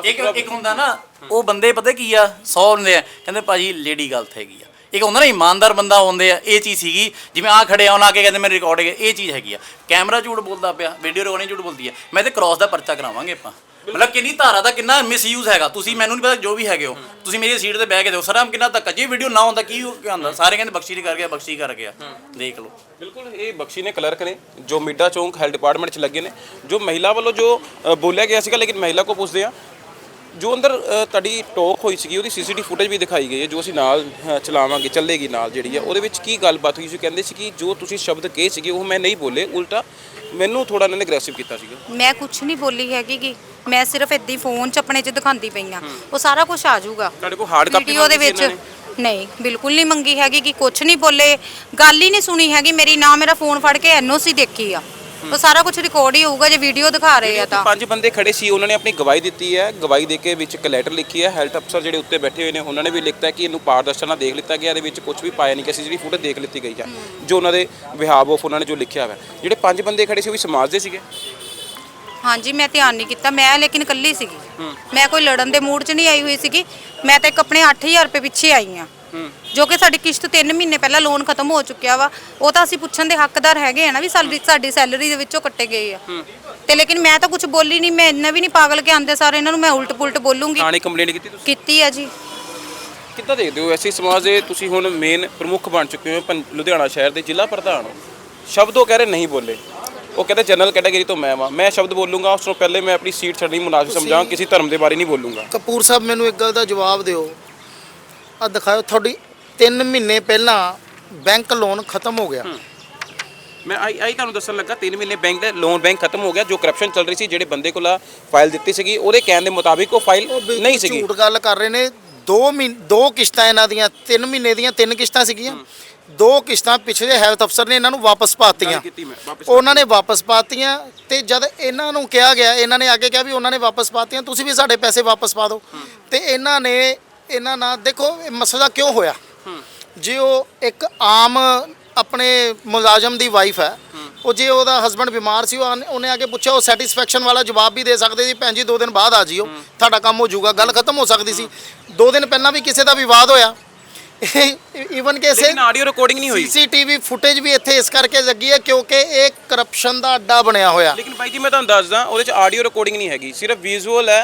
ਇੱਕ ਇੱਕ ਹੁੰਦਾ ਨਾ ਉਹ ਬੰਦੇ ਪਤਾ ਕੀ ਆ? 100 ਹੁੰਦੇ ਆ। ਕਹਿੰਦੇ ਭਾਜੀ ਲੇਡੀ ਗਲਤ ਹੈਗੀ ਆ। ਇੱਕ ਹੁੰਦਾ ਨਾ ਇਮਾਨਦਾਰ ਬੰਦਾ ਹੁੰਦੇ ਆ, ਇਹ ਚੀਜ਼ ਸੀਗੀ, ਜਿਵੇਂ ਆ ਖੜੇ ਆ ਉਹਨਾਂ ਆ ਕੇ ਕਹਿੰਦੇ ਮੇਰੇ ਰਿਕਾਰਡ ਇਹ ਚੀਜ਼ ਹੈਗੀ ਆ। ਕੈਮਰਾ ਝੂਠ ਬੋਲਦਾ ਪਿਆ ਵੀਡੀਓ ਰਿਕਾਰਡਿੰਗ ਝੂਠ ਬੋਲਦੀ ਆ ਮੈਂ ਤੇ ਕ੍ਰਾਸ ਦਾ ਪਰਚਾ ਕਰਾਵਾਂਗੇ ਆਪਾਂ। ਮਤਲਬ ਕਿੰਨੀ ਧਾਰਾ ਦਾ ਕਿੰਨਾ ਮਿਸਯੂਜ਼ ਹੈਗਾ। ਤੁਸੀਂ ਮੈਨੂੰ ਨਹੀਂ ਪਤਾ ਜੋ ਵੀ ਹੈਗੇ ਹੋ। ਤੁਸੀਂ ਮੇਰੀ ਸੀਟ ਤੇ ਬਹਿ ਕੇ ਦਿਓ ਸਰ ਕਿੰਨਾ ਧੱਕਾ, ਜੇ ਵੀਡੀਓ ਨਾ ਹੁੰਦਾ, ਕੀ ਕੀ ਹੁੰਦਾ? ਸਾਰੇ ਕਹਿੰਦੇ ਬਖਸ਼ੀ ਕਰ ਗਿਆ, ਬਖਸ਼ੀ ਕਰ ਗਿਆ। ਦੇਖ ਲਓ। ਬਿਲਕੁਲ, ਇਹ ਬਖਸ਼ੀ ਨੇ ਕਲਰਕ ਨੇ, ਜੋ ਮਿੱਡਾ ਚੌਂਕ ਹੈਲਥ ਡਿਪਾਰਟਮੈਂਟ 'ਚ ਲੱਗੇ ਨੇ, ਜੋ ਮਹਿਲਾ ਵੱਲੋਂ ਜੋ ਬੋਲਿਆ ਗਿਆ ਸੀਗਾ, ਲੇਕਿਨ ਮਹਿਲਾ ਕੋ ਪੁੱਛਦੇ ਆ ਜੋ ਅੰਦਰ ਤੁਹਾਡੀ ਟੋਕ ਹੋਈ ਸੀਗੀ ਉਹਦੀ ਸੀਸੀਟੀਵੀ ਫੁਟੇਜ ਵੀ ਦਿਖਾਈ ਗਈ ਹੈ ਜੋ ਅਸੀਂ ਨਾਲ ਚਲਾਵਾਂਗੇ ਚੱਲੇਗੀ ਨਾਲ ਜਿਹੜੀ ਹੈ ਉਹਦੇ ਵਿੱਚ ਕੀ ਗੱਲਬਾਤ ਹੋਈ ਸੀ? ਕਹਿੰਦੇ ਸੀ ਕਿ ਜੋ ਤੁਸੀਂ ਸ਼ਬਦ ਕਹੇ ਸੀਗੇ ਉਹ ਮੈਂ ਨਹੀਂ ਬੋਲੇ ਉਲਟਾ ਮੈਨੂੰ ਥੋੜਾ ਇਹਨਾਂ ਨੇ ਅਗਰੈਸਿਵ ਕੀਤਾ ਸੀਗਾ। ਮੈਂ ਕੁਝ ਨਹੀਂ ਬੋਲੀ ਹੈਗੀ ਗੀ। ਮੈਂ ਸਿਰਫ ਹੀ ਫੋਨ 'ਚ ਆਪਣੇ 'ਚ ਦਿਖਾਉਂਦੀ ਪਈ ਆ ਉਹ ਸਾਰਾ ਕੁਝ ਆ ਜਾਊਗਾ। ਤੁਹਾਡੇ ਕੋਲ hard copy ਵੀਡੀਓ ਦੇ ਵਿੱਚ ਨਹੀਂ ਬਿਲਕੁਲ ਨਹੀਂ ਮੰਗੀ ਹੈਗੀ ਕਿ ਕੁਝ ਨਹੀਂ ਬੋਲੇ। ਗੱਲ ਹੀ ਨਹੀਂ ਸੁਣੀ ਹੈਗੀ। ਮੇਰੀ ਨਾ ਮੇਰਾ ਫੋਨ ਫੜ ਕੇ ਐਨਓਸੀ ਦੇਖੀ ਆ। ਉਹ ਸਾਰਾ ਕੁਝ ਰਿਕਾਰਡ ਹੀ ਹੋਊਗਾ ਜੇ ਵੀਡੀਓ ਦਿਖਾ ਰਹੇ ਆ ਤਾਂ। ਪੰਜ ਬੰਦੇ ਖੜੇ ਸੀ ਉਹਨਾਂ ਨੇ ਆਪਣੀ ਗਵਾਹੀ ਦਿੱਤੀ ਹੈ। ਗਵਾਹੀ ਦੇ ਕੇ ਵਿੱਚ ਇੱਕ ਲੈਟਰ ਲਿਖੀ ਹੈ। ਹੈਲਥ ਅਫਸਰ ਜਿਹੜੇ ਉੱਤੇ ਬੈਠੇ ਹੋਏ ਨੇ ਉਹਨਾਂ ਨੇ ਵੀ ਲਿਖਤਾ ਕਿ ਇਹਨੂੰ ਪਾਰਦਰਸ਼ਤਾ ਨਾਲ ਦੇਖ ਲਿੱਤਾ ਗਿਆ। ਇਹਦੇ ਵਿੱਚ ਕੁਝ ਵੀ ਪਾਇਆ ਨਹੀਂ ਕਿ ਅਸੀਂ ਜਿਹੜੀ ਫੋਟੋ ਦੇਖ ਲਿੱਤੀ ਗਈ ਹੈ ਜੋ ਉਹਨਾਂ ਦੇ ਵਿਹਾਬ ਆਫ ਉਹਨਾਂ ਨੇ ਜੋ ਲਿਖਿਆ ਹੋਇਆ। ਹੈ। ਜਿਹੜੇ ਪੰਜ ਬੰਦੇ ਖੜੇ ਸੀ ਉਹ ਵੀ ਸਮਾਜ ਦੇ ਸੀਗੇ? ਹਾਂਜੀ ਮੈਂ ਧਿਆਨ ਨਹੀਂ ਕੀਤਾ। ਮੈਂ ਲੇਕਿਨ ਇਕੱਲੀ ਸੀਗੀ। ਮੈਂ ਕੋਈ ਲੜਨ ਦੇ ਮੂਡ 'ਚ ਨਹੀਂ ਆਈ ਹੋਈ ਸੀਗੀ। ਮੈਂ ਤਾਂ ਇੱਕ ਆਪਣੇ 8000 ਰੁਪਏ ਪਿੱਛੇ ਆਈ ਆ ਜੋ ਕਿ ਸਾਡੀ ਕਿਸ਼ਤ 3 ਮਹੀਨੇ ਪਹਿਲਾਂ ਲੋਨ ਖਤਮ ਹੋ ਚੁੱਕਿਆ ਵਾ ਉਹ ਤਾਂ ਅਸੀਂ ਪੁੱਛਣ ਦੇ ਹੱਕਦਾਰ ਹੈਗੇ ਆ ਨਾ ਵੀ ਸਾਡੀ ਸਾਡੀ ਸੈਲਰੀ ਦੇ ਵਿੱਚੋਂ ਕੱਟੇ ਗਏ ਆ। ਤੇ ਲੇਕਿਨ ਮੈਂ ਤਾਂ ਕੁਝ ਬੋਲੀ ਨਹੀਂ ਮੈਂ ਇੰਨਾ ਵੀ ਨਹੀਂ ਪਾਗਲ ਕੇ ਆਂਦੇ ਸਾਰੇ ਇਹਨਾਂ ਨੂੰ ਮੈਂ ਉਲਟ ਪੁਲਟ ਬੋਲੂੰਗੀ। ਥਾਣੇ ਕੰਪਲੇਂਟ ਕੀਤੀ ਤੁਸੀਂ? ਕੀਤੀ ਆ ਜੀ। ਕਿੱਦਾਂ ਦੇਖਦੇ ਹੋ ਐਸੀ ਸਮਾਜ ਦੇ ਤੁਸੀਂ ਹੁਣ ਮੇਨ ਪ੍ਰਮੁੱਖ ਬਣ ਚੁੱਕੇ ਹੋ ਪੰ- ਲੁਧਿਆਣਾ ਸ਼ਹਿਰ ਦੇ ਜ਼ਿਲ੍ਹਾ ਪ੍ਰਧਾਨ ਹੋ। ਸ਼ਬਦ ਉਹ ਕਹਿ ਰਹੇ ਨਹੀਂ ਬੋਲੇ। ਉਹ ਕਹਿੰਦੇ ਜਨਰਲ ਕੈਟਾਗਰੀ ਤੋਂ ਮੈਂ ਵਾਂ। ਮੈਂ ਸ਼ਬਦ ਬੋਲੂੰਗਾ ਉਸ ਤੋਂ ਪਹਿਲੇ ਮੈਂ ਆਪਣੀ ਸੀਟ ਛੱਡਣੀ ਮੁਨਾਸਿਬ ਸਮਝਾਂ ਕਿਸੇ ਧਰਮ ਦੇ ਬਾਰੇ ਨਹੀਂ ਬੋਲੂੰਗਾ। ਕਪੂਰ ਸਾਹਿਬ ਮੈਨੂੰ ਇੱਕ ਗੱਲ ਦਾ ਜਵਾਬ ਦਿਓ। ਆ ਦਿਖਾਓ ਤੁਹਾਡੀ 3 ਮਹੀਨੇ ਪਹਿਲਾਂ ਬੈਂਕ ਲੋਨ ਖਤਮ ਹੋ ਗਿਆ। ਮੈਂ ਆਈ ਆਈ ਤੁਹਾਨੂੰ ਦੱਸਣ ਲੱਗਾ 3 ਮਹੀਨੇ ਬੈਂਕ ਦਾ ਲੋਨ ਬੈਂਕ ਖਤਮ ਹੋ ਗਿਆ ਜੋ ਕਰਪਸ਼ਨ ਚੱਲ ਰਹੀ ਸੀ ਜਿਹੜੇ ਬੰਦੇ ਕੋਲ ਫਾਈਲ ਦਿੱਤੀ ਸੀਗੀ ਉਹਦੇ ਕਹਿਣ ਦੇ ਮੁਤਾਬਿਕ ਉਹ ਫਾਈਲ ਨਹੀਂ ਸੀਗੀ। ਝੂਠ ਗੱਲ ਕਰ ਰਹੇ ਨੇ। 2 ਮਹੀਨੇ ਦੋ ਕਿਸ਼ਤਾਂ ਇਹਨਾਂ ਦੀਆਂ 3 ਮਹੀਨੇ ਦੀਆਂ ਤਿੰਨ ਕਿਸ਼ਤਾਂ ਸੀਗੀਆਂ। ਦੋ ਕਿਸ਼ਤਾਂ ਪਿਛਲੇ ਹੈਲਥ ਅਫਸਰ ਨੇ ਇਹਨਾਂ ਨੂੰ ਵਾਪਸ ਪਾਤੀਆਂ। ਉਹਨਾਂ ਨੇ ਵਾਪਸ ਪਾਤੀਆਂ ਤੇ ਜਦ ਇਹਨਾਂ ਨੂੰ ਕਿਹਾ ਗਿਆ ਇਹਨਾਂ ਨੇ ਅੱਗੇ ਕਿਹਾ ਵੀ ਉਹਨਾਂ ਨੇ ਵਾਪਸ ਪਾਤੀਆਂ ਤੁਸੀਂ ਵੀ ਸਾਡੇ ਪੈਸੇ ਵਾਪਸ ਪਾ ਦਿਓ। ਤੇ ਇਹਨਾਂ ਨੇ ਇਹਨਾਂ ਨਾਲ ਦੇਖੋ ਇਹ ਮਸਲਾ ਕਿਉਂ ਹੋਇਆ? ਜੇ ਉਹ ਇੱਕ ਆਮ ਆਪਣੇ ਮੁਲਾਜ਼ਮ ਦੀ ਵਾਈਫ ਹੈ ਉਹ ਜੇ ਉਹਦਾ ਹਸਬੰਡ ਬਿਮਾਰ ਸੀ ਉਹਨੇ ਆ ਕੇ ਪੁੱਛਿਆ ਉਹ ਸੈਟੀਸਫੈਕਸ਼ਨ ਵਾਲਾ ਜਵਾਬ ਵੀ ਦੇ ਸਕਦੇ ਸੀ ਭੈਣ ਜੀ ਦੋ ਦਿਨ ਬਾਅਦ ਆ ਜਿਓ ਤੁਹਾਡਾ ਕੰਮ ਹੋ ਜਾਊਗਾ। ਗੱਲ ਖਤਮ ਹੋ ਸਕਦੀ ਸੀ। ਦੋ ਦਿਨ ਪਹਿਲਾਂ ਵੀ ਕਿਸੇ ਦਾ ਵਿਵਾਦ ਹੋਇਆ। ਈਵਨ ਕਿ ਲੇਕਿਨ ਆਡੀਓ ਰਿਕਾਰਡਿੰਗ ਨਹੀਂ ਹੋਈ। ਸੀਸੀਟੀਵੀ ਫੁਟੇਜ ਵੀ ਇੱਥੇ ਇਸ ਕਰਕੇ ਲੱਗੀ ਹੈ ਕਿਉਂਕਿ ਇਹ ਕਰਪਸ਼ਨ ਦਾ ਅੱਡਾ ਬਣਿਆ ਹੋਇਆ। ਲੇਕਿਨ ਭਾਈ ਜੀ ਮੈਂ ਤੁਹਾਨੂੰ ਦੱਸਦਾ ਉਹਦੇ ਚ ਆਡੀਓ ਰਿਕਾਰਡਿੰਗ ਨਹੀਂ ਹੈਗੀ। ਸਿਰਫ ਵਿਜ਼ੂਅਲ ਹੈ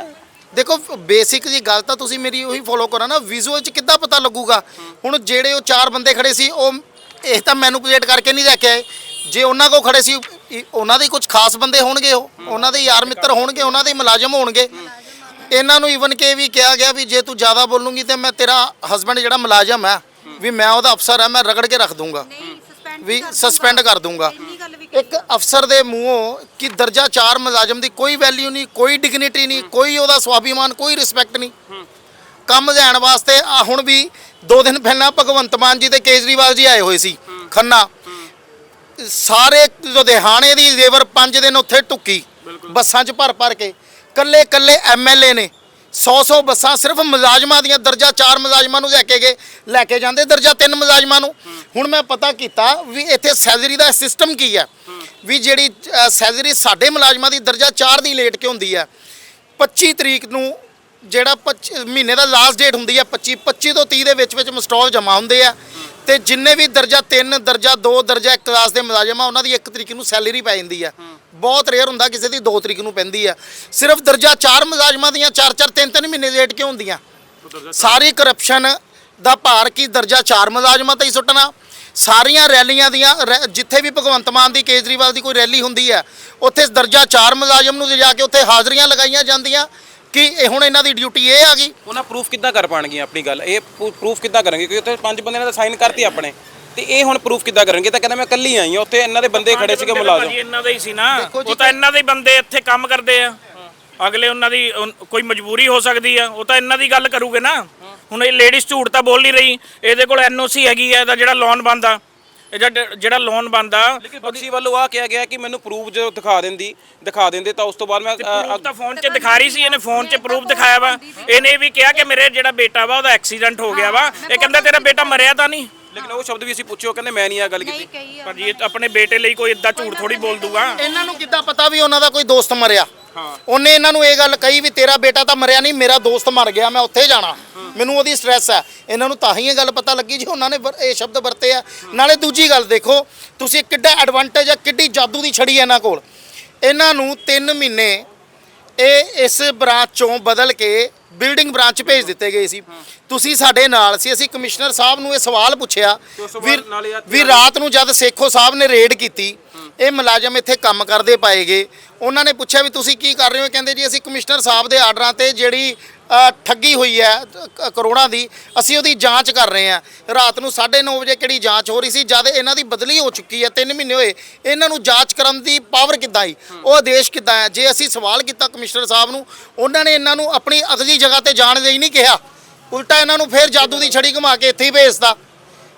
ਦੇਖੋ ਬੇਸਿਕ ਜੀ ਗੱਲ ਤਾਂ ਤੁਸੀਂ ਮੇਰੀ ਉਹੀ ਫੋਲੋ ਕਰੋ ਨਾ ਵਿਜ਼ੂਅਲ ਚ ਕਿੱਦਾਂ ਪਤਾ ਲੱਗੂਗਾ? ਹੁਣ ਜਿਹੜੇ ਉਹ ਚਾਰ ਬੰਦੇ ਖੜੇ ਸੀ, ਉਹ ਇਹ ਤਾਂ ਮੈਨੂਪੂਲੇਟ ਕਰਕੇ ਨਹੀਂ ਲੈ ਕੇ ਆਏ ਜੇ ਉਹਨਾਂ ਕੋ ਖੜੇ ਸੀ ਉਹਨਾਂ ਦੇ ਕੁਝ ਖਾਸ ਬੰਦੇ ਹੋਣਗੇ ਉਹ? ਉਹਨਾਂ ਦੇ ਯਾਰ ਮਿੱਤਰ ਹੋਣਗੇ, ਉਹਨਾਂ ਦੇ ਮੁਲਾਜ਼ਮ ਹੋਣਗੇ? ਇਹਨਾਂ ਨੂੰ ਈਵਨ ਕਿ ਇਹ ਵੀ ਕਿਹਾ ਗਿਆ ਵੀ ਜੇ ਤੂੰ ਜ਼ਿਆਦਾ ਬੋਲੂੰਗੀ ਤੇ ਮੈਂ ਤੇਰਾ ਹਸਬੰਡ ਜਿਹੜਾ ਮੁਲਾਜ਼ਮ ਹੈ, ਵੀ ਮੈਂ ਉਹਦਾ ਅਫਸਰ ਹਾਂ, ਮੈਂ ਰਗੜ ਕੇ ਰੱਖ ਦੂੰਗਾ। ਵੀ ਸਸਪੈਂਡ ਕਰ ਦੂੰਗਾ ਇੱਕ ਅਫਸਰ ਦੇ ਮੂੰਹੋਂ ਕਿ ਦਰਜਾ 4 ਮੁਲਾਜ਼ਮ ਦੀ ਕੋਈ ਵੈਲਿਊ ਨਹੀਂ ਕੋਈ ਡਿਗਨਿਟੀ ਨਹੀਂ ਕੋਈ ਉਹਦਾ ਸਵਾਭੀਮਾਨ ਕੋਈ ਰਿਸਪੈਕਟ ਨਹੀਂ। ਕੰਮ ਲੈਣ ਵਾਸਤੇ ਆ ਹੁਣ ਵੀ ਦੋ ਦਿਨ ਪਹਿਲਾਂ ਭਗਵੰਤ ਮਾਨ ਜੀ ਤੇ ਕੇਜਰੀਵਾਲ ਜੀ ਆਏ ਹੋਏ ਸੀ ਖੰਨਾ। ਸਾਰੇ ਲੁਧਿਆਣੇ ਦੀ ਲੇਬਰ 5 ਦਿਨ ਉੱਥੇ ਟੁੱਕੀ ਬੱਸਾਂ 'ਚ ਭਰ ਭਰ ਕੇ ਕੱਲੇ ਕੱਲੇ ਐਮਐਲਏ ਨੇ। 100 100 ਬੱਸਾਂ ਸਿਰਫ ਮੁਲਾਜ਼ਮਾਂ ਦੀਆਂ, ਦਰਜਾ 4 ਮੁਲਾਜ਼ਮਾਂ ਨੂੰ ਲੈ ਕੇ ਗਏ, ਲੈ ਕੇ ਜਾਂਦੇ, ਦਰਜਾ 3 ਮੁਲਾਜ਼ਮਾਂ ਨੂੰ। ਹੁਣ ਮੈਂ ਪਤਾ ਕੀਤਾ ਵੀ ਇੱਥੇ ਸੈਲਰੀ ਦਾ ਸਿਸਟਮ ਕੀ ਹੈ? ਵੀ ਜਿਹੜੀ ਸੈਲਰੀ ਸਾਡੇ ਮੁਲਾਜ਼ਮਾਂ ਦੀ ਦਰਜਾ 4 ਦੀ ਲੇਟ ਕਿਉਂ ਹੁੰਦੀ ਹੈ? 25 ਤਰੀਕ ਨੂੰ ਜਿਹੜਾ 25 ਮਹੀਨੇ ਦਾ ਲਾਸਟ ਡੇਟ ਹੁੰਦੀ ਹੈ 25 25 ਤੋਂ 30 ਦੇ ਵਿੱਚ ਵਿੱਚ ਮਸਟਾਲ ਜਮਾ ਹੁੰਦੇ ਆ। ਤੇ ਜਿੰਨੇ ਵੀ ਦਰਜਾ 3 ਦਰਜਾ 2 ਦਰਜਾ 1 ਕਲਾਸ ਦੇ ਮੁਲਾਜ਼ਮ ਆ ਉਹਨਾਂ ਦੀ 1 ਤਰੀਕ ਨੂੰ ਸੈਲਰੀ ਪੈ ਜਾਂਦੀ ਆ। ਬਹੁਤ ਰੇਅਰ ਹੁੰਦਾ ਕਿਸੇ ਦੀ 2 ਤਰੀਕ ਨੂੰ ਪੈਂਦੀ ਆ। ਸਿਰਫ ਦਰਜਾ 4 ਮੁਲਾਜ਼ਮਾਂ ਦੀਆਂ 4 4 3 3 ਮਹੀਨੇ ਲੇਟ ਕਿਉਂ ਹੁੰਦੀਆਂ? ਸਾਰੀ ਕਰਪਸ਼ਨ ਦਾ ਭਾਰ ਕੀ ਦਰਜਾ 4 ਮੁਲਾਜ਼ਮਾਂ ਤੇ ਹੀ ਸੁੱਟਣਾ? ਸਾਰੀਆਂ ਰੈਲੀਆਂ ਦੀਆਂ ਜਿੱਥੇ ਵੀ ਭਗਵੰਤ ਮਾਨ ਦੀ ਕੇਜਰੀਵਾਲ ਦੀ ਕੋਈ ਰੈਲੀ ਹੁੰਦੀ ਹੈ ਉੱਥੇ ਦਰਜਾ 4 ਮੁਲਾਜ਼ਮ ਨੂੰ ਲਿਜਾ ਕੇ ਉੱਥੇ ਹਾਜ਼ਰੀਆਂ ਲਗਾਈਆਂ ਜਾਂਦੀਆਂ। ਕਿ ਇਹ ਹੁਣ ਇਹਨਾਂ ਦੀ ਡਿਊਟੀ ਇਹ ਆ ਗਈ? ਉਹਨਾਂ ਪ੍ਰੂਫ ਕਿੱਦਾਂ ਕਰ ਪਾਣਗੇ ਆਪਣੀ ਗੱਲ? ਇਹ ਪ੍ਰੂਫ ਕਿੱਦਾਂ ਕਰਨਗੇ? ਕਿਉਂਕਿ ਉੱਥੇ ਪੰਜ ਬੰਦਿਆਂ ਨੇ ਤਾਂ ਸਾਈਨ ਕਰਤੀ ਆਪਣੇ। ਤੇ ਇਹ ਹੁਣ ਪ੍ਰੂਫ ਕਿੱਦਾਂ ਕਰਨਗੇ? ਤਾਂ ਕਹਿੰਦਾ ਮੈਂ ਇਕੱਲੀ ਆਈ ਹਾਂ। ਉੱਥੇ ਇਹਨਾਂ ਦੇ ਬੰਦੇ ਖੜੇ ਸੀਗੇ ਮੁਲਾਜ਼ਮ। ਇਹਨਾਂ ਦੇ ਹੀ ਸੀ ਨਾ। ਉਹ ਤਾਂ ਇਹਨਾਂ ਦੇ ਬੰਦੇ ਇੱਥੇ ਕੰਮ ਕਰਦੇ ਆ। ਅਗਲੇ ਉਹਨਾਂ ਦੀ ਕੋਈ ਮਜਬੂਰੀ ਹੋ ਸਕਦੀ ਆ। ਉਹ ਤਾਂ ਇਹਨਾਂ ਦੀ ਗੱਲ ਕਰੂਗੇ ਨਾ। ਹੁਣ ਇਹ ਲੇਡੀਜ਼ ਝੂਠ ਤਾਂ ਬੋਲ ਨਹੀਂ ਰਹੀ। ਇਹਦੇ ਕੋਲ ਐਨਓਸੀ ਹੈਗੀ ਆ ਇਹਦਾ ਜਿਹੜਾ ਲੋਨ ਬੰਦਾ ਇਹ ਜਿਹੜਾ- ਜਿਹੜਾ ਲੋਨ ਬੰਦਾ ਲੇਕਿਨ ਬਖਸ਼ੀ ਵੱਲੋਂ ਆ ਕਿਹਾ ਗਿਆ ਕਿ ਮੈਨੂੰ ਪ੍ਰੂਫ ਜੋ ਦਿਖਾ ਦਿੰਦੀ ਦਿਖਾ ਦਿੰਦੇ ਤਾਂ ਉਸ ਤੋਂ ਬਾਅਦ ਮੈਂ ਅ, ਤਾਂ ਫੋਨ 'ਚ ਦਿਖਾ ਰਹੀ ਸੀ ਇਹਨੇ ਫੋਨ 'ਚ ਪ੍ਰੂਫ ਦਿਖਾਇਆ ਵਾ। ਇਹਨੇ ਇਹ ਵੀ ਕਿਹਾ ਕਿ ਮੇਰੇ ਜਿਹੜਾ ਬੇਟਾ ਵਾ ਉਹਦਾ ਐਕਸੀਡੈਂਟ ਹੋ ਗਿਆ ਵਾ। ਇਹ ਕਹਿੰਦਾ ਤੇਰਾ ਬੇਟਾ ਮਰਿਆ ਤਾਂ ਨਹੀਂ। ਲੇਕਿਨ ਉਹ ਸ਼ਬਦ ਵੀ ਅਸੀਂ ਪੁੱਛਿਓ ਕਹਿੰਦੇ ਮੈਂ ਨਹੀਂ ਆ ਗੱਲ ਕੀਤੀ। ਕਹੀ ਆ। ਇਹ ਤਾਂ ਆਪਣੇ ਬੇਟੇ ਲਈ ਕੋਈ ਇਦਾਂ ਝੂਠ ਥੋੜੀ ਬੋਲ ਦੂਗਾ। ਇਹਨਾਂ ਨੂੰ ਕਿੱਦਾਂ ਪਤਾ ਵੀ ਉਹਨਾਂ ਦਾ ਕੋਈ ਦੋਸਤ ਮਰਿਆ? ਉਹਨੇ ਇਹਨਾਂ ਨੂੰ ਇਹ ਗੱਲ ਕਹੀ ਵੀ ਤੇਰਾ ਬੇਟਾ ਤਾਂ ਮਰਿਆ ਨਹੀਂ ਮੇਰਾ ਦੋਸਤ ਮਰ ਗਿਆ ਮੈਂ ਉੱਥੇ ਜਾਣਾ। ਮੈਨੂੰ ਉਹਦੀ ਸਟ੍ਰੈਸ ਹੈ ਇਹਨਾਂ ਨੂੰ ਤਾਂ ਹੀ ਇਹ ਗੱਲ ਪਤਾ ਲੱਗੀ ਜੀ ਉਹਨਾਂ ਨੇ ਵਰ- ਇਹ ਸ਼ਬਦ ਵਰਤੇ ਆ। ਨਾਲੇ ਦੂਜੀ ਗੱਲ ਦੇਖੋ ਤੁਸੀਂ ਕਿੱਡਾ ਐਡਵਾਂਟੇਜ ਆ ਕਿੱਡੀ ਜਾਦੂ ਦੀ ਛੜੀ ਹੈ ਇਹਨਾਂ ਕੋਲ। ਇਹਨਾਂ ਨੂੰ 3 ਮਹੀਨੇ ਇਹ ਇਸ ਬ੍ਰਾਂਚ ਚੋਂ ਬਦਲ ਕੇ ਬਿਲਡਿੰਗ ਬ੍ਰਾਂਚ 'ਚ ਭੇਜ ਦਿੱਤੇ ਗਏ ਸੀ। ਤੁਸੀਂ ਸਾਡੇ ਨਾਲ ਸੀ ਅਸੀਂ ਕਮਿਸ਼ਨਰ ਸਾਹਿਬ ਨੂੰ ਇਹ ਸਵਾਲ ਪੁੱਛਿਆ ਉਸ ਤੋਂ ਵੀ ਨਾਲੇ ਆ- ਵੀ ਰਾਤ ਨੂੰ ਜਦ ਸੇਖੋ ਸਾਹਿਬ ਨੇ ਰੇਡ ਕੀਤੀ ਇਹ ਮੁਲਾਜ਼ਮ ਇੱਥੇ ਕੰਮ ਕਰਦੇ ਪਾਏਗੇ। ਉਹਨਾਂ ਨੇ ਪੁੱਛਿਆ ਵੀ ਤੁਸੀਂ ਕੀ ਕਰ ਰਹੇ ਹੋ? ਕਹਿੰਦੇ ਜੀ ਅਸੀਂ ਕਮਿਸ਼ਨਰ ਸਾਹਿਬ ਦੇ ਆਰਡਰਾਂ ਤੇ ਜਿਹੜੀ ਠੱਗੀ ਹੋਈ ਹੈ ਕਰੋੜਾਂ ਦੀ। ਅਸੀਂ ਉਹਦੀ ਜਾਂਚ ਕਰ ਰਹੇ ਹਾਂ। ਰਾਤ ਨੂੰ 9:30 ਵਜੇ ਕਿਹੜੀ ਜਾਂਚ ਹੋ ਰਹੀ ਸੀ? ਜਦ ਇਹਨਾਂ ਦੀ ਬਦਲੀ ਹੋ ਚੁੱਕੀ ਹੈ 3 ਮਹੀਨੇ ਹੋਏ ਇਹਨਾਂ ਨੂੰ ਜਾਂਚ ਕਰਨ ਦੀ ਪਾਵਰ ਕਿੱਦਾਂ ਆਈ? ਉਹ ਆਦੇਸ਼ ਕਿੱਦਾਂ ਹੈ? ਜੇ ਅਸੀਂ ਸਵਾਲ ਕੀਤਾ ਕਮਿਸ਼ਨਰ ਸਾਹਿਬ ਨੂੰ ਉਹਨਾਂ ਨੇ ਇਹਨਾਂ ਨੂੰ ਆਪਣੀ ਅਗਲੀ ਜਗ੍ਹਾ ਤੇ ਜਾਣ ਲਈ ਨਹੀਂ ਕਿਹਾ। ਉਲਟਾ ਇਹਨਾਂ ਨੂੰ ਫੇਰ ਜਾਦੂ ਦੀ ਛੜੀ ਘੁਮਾ ਕੇ ਇੱਥੇ ਹੀ ਭੇਜਦਾ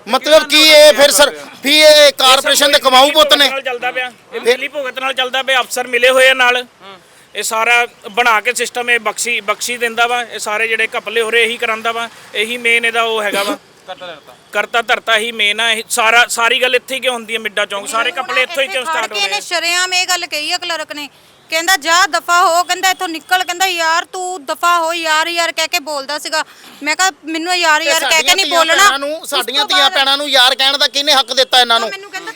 ਮਤਲਬ ਕੀ ਇਹ ਫਿਰ ਸਰ ਵੀ ਇਹ ਕਾਰਪੋਰੇਸ਼ਨ ਦੇ ਕਮਾਊ ਪੁੱਤ ਨੇ? ਚੱਲਦਾ ਪਿਆ। ਇਹ ਮਿਲੀ ਭੁਗਤ ਨਾਲ ਚੱਲਦਾ ਪਿਆ ਅਫਸਰ ਮਿਲੇ ਹੋਏ ਨਾਲ। ਇਹ ਸਾਰਾ ਬਣਾ ਕੇ ਸਿਸਟਮ ਇਹ ਬਖਸ਼ੀ ਬਖਸ਼ੀ ਦਿੰਦਾ ਵਾ ਇਹ ਸਾਰੇ ਜਿਹੜੇ ਘਪਲੇ ਹੋ ਰਹੇ ਇਹੀ ਕਰਾਂਦਾ ਵਾ ਇਹੀ ਮੇਨ ਇਹਦਾ ਉਹ ਹੈਗਾ ਵਾ। ਕਰਤਾ ਧਰਤਾ। ਹੀ ਮੇਨ ਆ ਇਹ ਸਾਰਾ ਸਾਰੀ ਗੱਲ ਇੱਥੇ ਹੀ ਕਿਉਂ ਹੁੰਦੀ ਹੈ ਮਿੱਡਾ ਚੌਂਕ? ਸਾਰੇ ਘਪਲੇ ਇੱਥੋਂ ਹੀ ਕਿਉਂ ਸਟਾਰਟ ਹੋ ਰਹੇ ਨੇ ਆ? ਸ਼ਰੇਆਮ ਇਹ ਗੱਲ ਕਹੀ ਆ ਕਲਰਕ ਨੇ। ਕਹਿੰਦਾ ਜਾ ਦਫਾ ਹੋ ਕਹਿੰਦਾ ਇੱਥੋਂ ਨਿਕਲ ਕਹਿੰਦਾ ਯਾਰ ਤੂੰ ਦਫਾ ਹੋ ਯਾਰ ਯਾਰ ਕਹਿ ਕੇ ਬੋਲਦਾ ਸੀਗਾ। ਮੈਂ ਕਿਹਾ ਮੈਨੂੰ ਯਾਰ ਯਾਰ ਕਹਿ ਕੇ ਨਹੀਂ ਬੋਲਣਾ। ਨੂੰ ਸਾਡੀਆਂ ਧੀਆਂ ਭੈਣਾਂ ਨੂੰ ਯਾਰ ਕਹਿਣ ਦਾ ਕਿਹਨੇ ਹੱਕ ਦਿੱਤਾ ਇਹਨਾਂ ਨੂੰ?